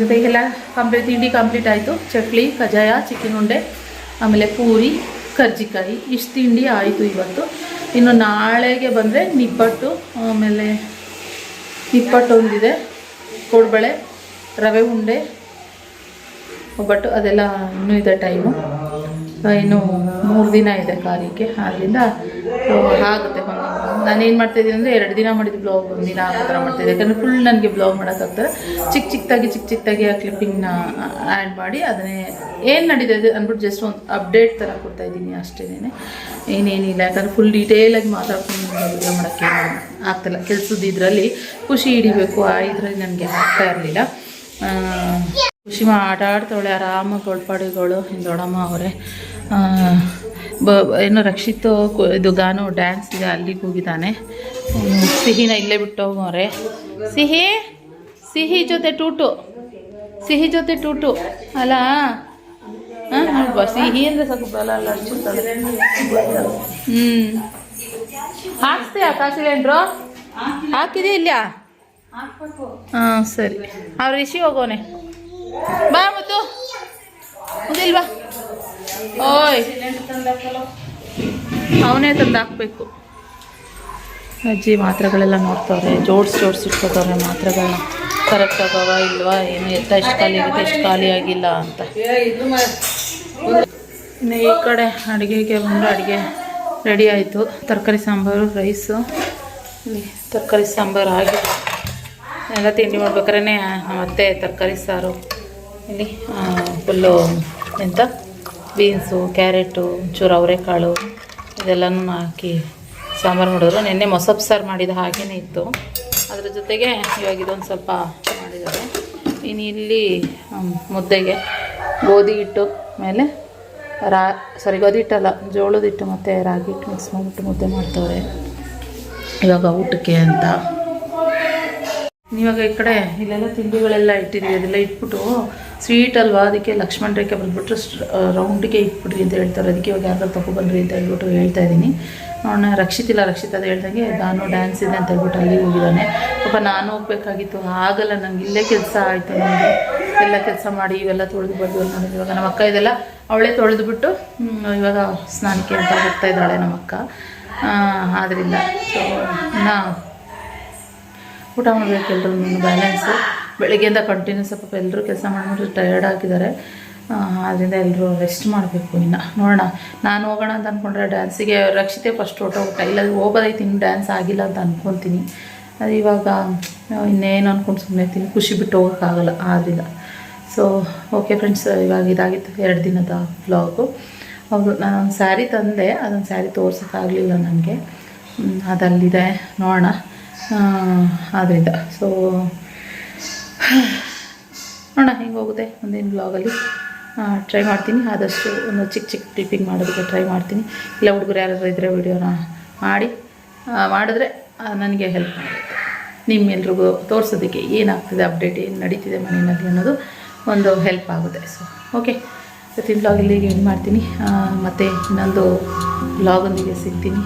ಜೊತೆಗೆಲ್ಲ ಕಂಪ್ಲೀಟ್ ತಿಂಡಿ ಕಂಪ್ಲೀಟ್ ಆಯಿತು. ಚಕ್ಲಿ ಕಜಾಯ ಚಿಕನ್ ಉಂಡೆ, ಆಮೇಲೆ ಪೂರಿ, ಕರ್ಜಿಕಾಯಿ. ಇಷ್ಟು ತಿಂಡಿ ಆಯಿತು ಇವತ್ತು. ಇನ್ನು ನಾಳೆಗೆ ಬಂದರೆ ನಿಪ್ಪಟ್ಟು, ಆಮೇಲೆ ನಿಪ್ಪಟ್ಟು ಒಂದಿದೆ ಕೋಡ್ಬಳೆ, ರವೆ ಉಂಡೆ, ಒಬ್ಬಟ್ಟು ಅದೆಲ್ಲ ಇನ್ನೂ ಇದೆ ಟೈಮು ಇನ್ನು ಮೂರು ದಿನ ಇದೆ ಕಾರ್ಯಕ್ಕೆ ಆದ್ದರಿಂದ ಆಗುತ್ತೆ ನಾನೇನು ಮಾಡ್ತಾಯಿದ್ದೀನಿ ಅಂದರೆ ಎರಡು ದಿನ ಮಾಡಿದ್ದು ಬ್ಲಾಗ್ ಒಂದು ದಿನ ಆ ಥರ ಮಾಡ್ತಾಯಿದ್ದೆ ಯಾಕಂದರೆ ಫುಲ್ ನನಗೆ ಬ್ಲಾಗ್ ಮಾಡೋಕ್ಕಾಗ್ತಾರೆ ಚಿಕ್ಕ ಚಿಕ್ಕದಾಗಿ ಚಿಕ್ಕ ಚಿಕ್ಕದಾಗಿ ಆ ಕ್ಲಿಪ್ಪಿಂಗ್ನ ಆ್ಯಡ್ ಮಾಡಿ ಅದನ್ನೇ ಏನು ನಡೀತದೆ ಅಂದ್ಬಿಟ್ಟು ಜಸ್ಟ್ ಒಂದು ಅಪ್ಡೇಟ್ ಥರ ಕೊಡ್ತಾ ಇದ್ದೀನಿ ಅಷ್ಟೇನೆ ಏನೇನಿಲ್ಲ, ಯಾಕಂದರೆ ಫುಲ್ ಡೀಟೇಲಾಗಿ ಮಾತಾಡ್ಕೊಂಡು ವಿಡಿಯೋ ಮಾಡೋಕ್ಕೆ ಆಗ್ತಿಲ್ಲ. ಕೆಲಸದ ಇದರಲ್ಲಿ ಖುಷಿ ಹಿಡಿಬೇಕು, ಆ ಇದರಲ್ಲಿ ನನಗೆ ಆಗ್ತಾ ಇರಲಿಲ್ಲ. ಖುಷಿ ಆಟ ಆಡ್ತಾವಳೆ ಆರಾಮಾಗಿ ಒಳಪಾಡಿಗಳು ದೊಡ್ಡಮ್ಮ ಅವರೇ ಬ ಏನು ರಕ್ಷಿತ್ ಇದು ಗಾನು ಡ್ಯಾನ್ಸ್ ಇದೆ ಅಲ್ಲಿಗೆ ಹೋಗಿದ್ದಾನೆ. ಸಿಹಿನ ಇಲ್ಲೇ ಬಿಟ್ಟು ಹೋಗೋರೆ ಸಿಹಿ ಸಿಹಿ ಜೊತೆ ಟೂಟು. ಸಿಹಿ ಜೊತೆ ಟೂಟು. ಅಲ್ಲ ಹಾಂ ನೋಡ್ಬಾ ಸಿಹಿ ಅಂದರೆ ಬಲ ಅಲ್ಲ ಹಾಕ್ತೀಯಾ ಹ್ಞೂ ಹಾಕ್ಸ್ತೀಯಾ ಕಾಸಿಲೇನ್ರು ಹಾಕಿದೆ ಇಲ್ಲ ಹಾಂ ಸರಿ. ಅವ್ರು ರಿಷಿ ಹೋಗೋನೆ. ಬಾ ಮುಗಿಲ್ವಾ ಓಯ್. ಅವನೇ ತಂದು ಹಾಕ್ಬೇಕು ಅಜ್ಜಿ ಮಾತ್ರೆಗಳೆಲ್ಲ ನೋಡ್ತವ್ರೆ. ಜೋಡ್ಸ್ ಜೋಡ್ಸ್ ಇಟ್ಕೋತವ್ರೆ ಮಾತ್ರೆಗಳನ್ನ ಕರೆಕ್ಟ್ ಆಗವ ಇಲ್ವಾ? ಏನು ಎತ್ತ ಎಷ್ಟು ಖಾಲಿ ಆಗಿದೆ ಎಷ್ಟು ಖಾಲಿ ಆಗಿಲ್ಲ ಅಂತ. ಇನ್ನು ಈ ಕಡೆ ಅಡುಗೆಗೆ ಬಂದು ಅಡುಗೆ ರೆಡಿ ಆಯಿತು. ತರಕಾರಿ ಸಾಂಬಾರು, ರೈಸು ತರಕಾರಿ ಸಾಂಬಾರು ಆಗಿ ಎಲ್ಲ ತಿಂಡಿ ಮಾಡ್ಬೇಕಾದ್ರೆ ಮತ್ತೆ ತರಕಾರಿ ಸಾರು. ಇಲ್ಲಿ ಫುಲ್ಲು ಎಂತ? ಬೀನ್ಸು, ಕ್ಯಾರೆಟು, ಒಂಚೂರು ಅವರೆಕಾಳು, ಇದೆಲ್ಲನೂ ಹಾಕಿ ಸಾಂಬಾರು ಮಾಡಿದ್ರು ನಿನ್ನೆ ಮೊಸಪ್ಪು ಸಾರು ಮಾಡಿದ ಹಾಗೇ ಇತ್ತು. ಅದ್ರ ಜೊತೆಗೆ ಇವಾಗ ಇದೊಂದು ಸ್ವಲ್ಪ ಮಾಡಿದ್ದಾರೆ. ಇನ್ನು ಇಲ್ಲಿ ಮುದ್ದೆಗೆ ಗೋಧಿ ಹಿಟ್ಟು ಮೇಲೆ ರಾ ಸಾರಿ ಗೋಧಿ ಹಿಟ್ಟಲ್ಲ ಜೋಳದ ಹಿಟ್ಟು ಮತ್ತು ರಾಗಿ ಹಿಟ್ಟು ಮಿಕ್ಸ್ ಮಾಡಿಬಿಟ್ಟು ಮುದ್ದೆ ಮಾಡ್ತವ್ರೆ. ಇವಾಗ ಊಟಕ್ಕೆ ಅಂತ. ಇವಾಗ ಈ ಕಡೆ ಇಲ್ಲೆಲ್ಲ ತಿಂಡಿಗಳೆಲ್ಲ ಇಟ್ಟಿದ್ದೀವಿ, ಅದೆಲ್ಲ ಇಟ್ಬಿಟ್ಟು ಸ್ವೀಟ್ ಅಲ್ವಾ? ಅದಕ್ಕೆ ಲಕ್ಷ್ಮಣ ರೇಖೆ ಬಂದ್ಬಿಟ್ರೆ ರೌಂಡಿಗೆ ಇಟ್ಬಿಡ್ರಿ ಅಂತ ಹೇಳ್ತಾರೆ. ಅದಕ್ಕೆ ಇವಾಗ ಯಾರು ತಗೊಬನ್ರಿ ಅಂತ ಹೇಳ್ಬಿಟ್ಟು ಹೇಳ್ತಾ ಇದ್ದೀನಿ. ಅವನ ರಕ್ಷಿತಿಲ್ಲ ರಕ್ಷಿತ ಅದು ಹೇಳ್ದಂಗೆ, ನಾನು ಡ್ಯಾನ್ಸ್ ಇದೆ ಅಂತ ಹೇಳ್ಬಿಟ್ಟು ಅಲ್ಲಿ ಹೋಗಿದ್ದಾನೆ. ಪಾಪ ನಾನು ಹೋಗ್ಬೇಕಾಗಿತ್ತು. ಆಗಲ್ಲ ನಂಗೆ ಇಲ್ಲೇ ಕೆಲಸ ಆಯಿತು ನನಗೆ ಎಲ್ಲ ಕೆಲಸ ಮಾಡಿ, ಇವೆಲ್ಲ ತೊಳೆದು ಬರ್ದು ಇವಾಗ ನಮ್ಮ ಅಕ್ಕ ಇದೆಲ್ಲ ಅವಳೇ ತೊಳೆದುಬಿಟ್ಟು ಇವಾಗ ಸ್ನಾನಕ್ಕೆ ಅಂತ ಹೋಗ್ತಾ ಇದ್ದಾಳೆ ನಮ್ಮ ಅಕ್ಕ ಆದ್ದರಿಂದ ಸೊ ನಾ ಊಟ ಮಾಡಬೇಕು ಎಲ್ಲರೂ ಬ್ಯಾಲೆನ್ಸು ಬೆಳಗ್ಗೆಯಿಂದ ಕಂಟಿನ್ಯೂಸ್ ಪಾಪ ಎಲ್ಲರೂ ಕೆಲಸ ಮಾಡಿಬಿಟ್ಟು ಟಯರ್ಡ್ ಆಗಿದ್ದಾರೆ. ಆದ್ದರಿಂದ ಎಲ್ಲರೂ ರೆಸ್ಟ್ ಮಾಡಬೇಕು ಇನ್ನು. ನೋಡೋಣ. ನಾನು ಹೋಗೋಣ ಅಂತ ಅಂದ್ಕೊಂಡ್ರೆ ಡ್ಯಾನ್ಸಿಗೆ ರಕ್ಷಿತೆ ಫಸ್ಟ್ ಹೊಟ್ಟೋಗ್ಬಿಟ್ಟ ಇಲ್ಲ ಹೋಗೋದೈತಿ ಇನ್ನು ಡ್ಯಾನ್ಸ್ ಆಗಿಲ್ಲ ಅಂತ ಅಂದ್ಕೊತೀನಿ ಅದು ಇವಾಗ ಇನ್ನೇನು ಅಂದ್ಕೊಂಡು ಸುಮ್ಮನೆ ತಿನ್ನಿ ಖುಷಿ ಬಿಟ್ಟು ಹೋಗೋಕ್ಕಾಗಲ್ಲ ಆದ್ದರಿಂದ ಸೊ ಓಕೆ ಫ್ರೆಂಡ್ಸ್ ಇವಾಗ ಇದಾಗಿತ್ತು ಎರಡು ದಿನದ ಬ್ಲಾಗು ಹೌದು ಒಂದು ಸ್ಯಾರಿ ತಂದೆ. ಅದೊಂದು ಸ್ಯಾರಿ ತೋರ್ಸೋಕ್ಕಾಗಲಿಲ್ಲ ನನಗೆ. ಅದಲ್ಲಿದೆ. ನೋಡೋಣ. ಆದ್ದರಿಂದ ಸೊ ನೋಡೋಣ, ಹೆಂಗೆ ಹೋಗುತ್ತೆ ಮುಂದಿನ ಬ್ಲಾಗಲ್ಲಿ ಟ್ರೈ ಮಾಡ್ತೀನಿ. ಆದಷ್ಟು ಒಂದು ಚಿಕ್ಕ ಚಿಕ್ಕ ಕ್ಲಿಪ್ಪಿಂಗ್ ಮಾಡೋದಕ್ಕೆ ಟ್ರೈ ಮಾಡ್ತೀನಿ. ಇಲ್ಲ, ಹುಡುಗರು ಯಾರಾದರೂ ಇದ್ದರೆ ವಿಡಿಯೋನ ಮಾಡಿ. ಮಾಡಿದ್ರೆ ನನಗೆ ಹೆಲ್ಪ್ ಮಾಡುತ್ತೆ. ನಿಮ್ಮೆಲ್ರಿಗೂ ತೋರಿಸೋದಕ್ಕೆ ಏನಾಗ್ತಿದೆ ಅಪ್ಡೇಟ್ ಏನು ನಡೀತಿದೆ ಮನೆಯಲ್ಲಿ ಅನ್ನೋದು ಒಂದು ಹೆಲ್ಪ್ ಆಗುತ್ತೆ. ಸೊ ಓಕೆ ಇವತ್ತಿನ ಬ್ಲಾಗ್ ಇಲ್ಲಿಗೆ ಏನು ಮಾಡ್ತೀನಿ. ಮತ್ತೆ ಇನ್ನೊಂದು ಬ್ಲಾಗೊಂದಿಗೆ ಸಿಗ್ತೀನಿ.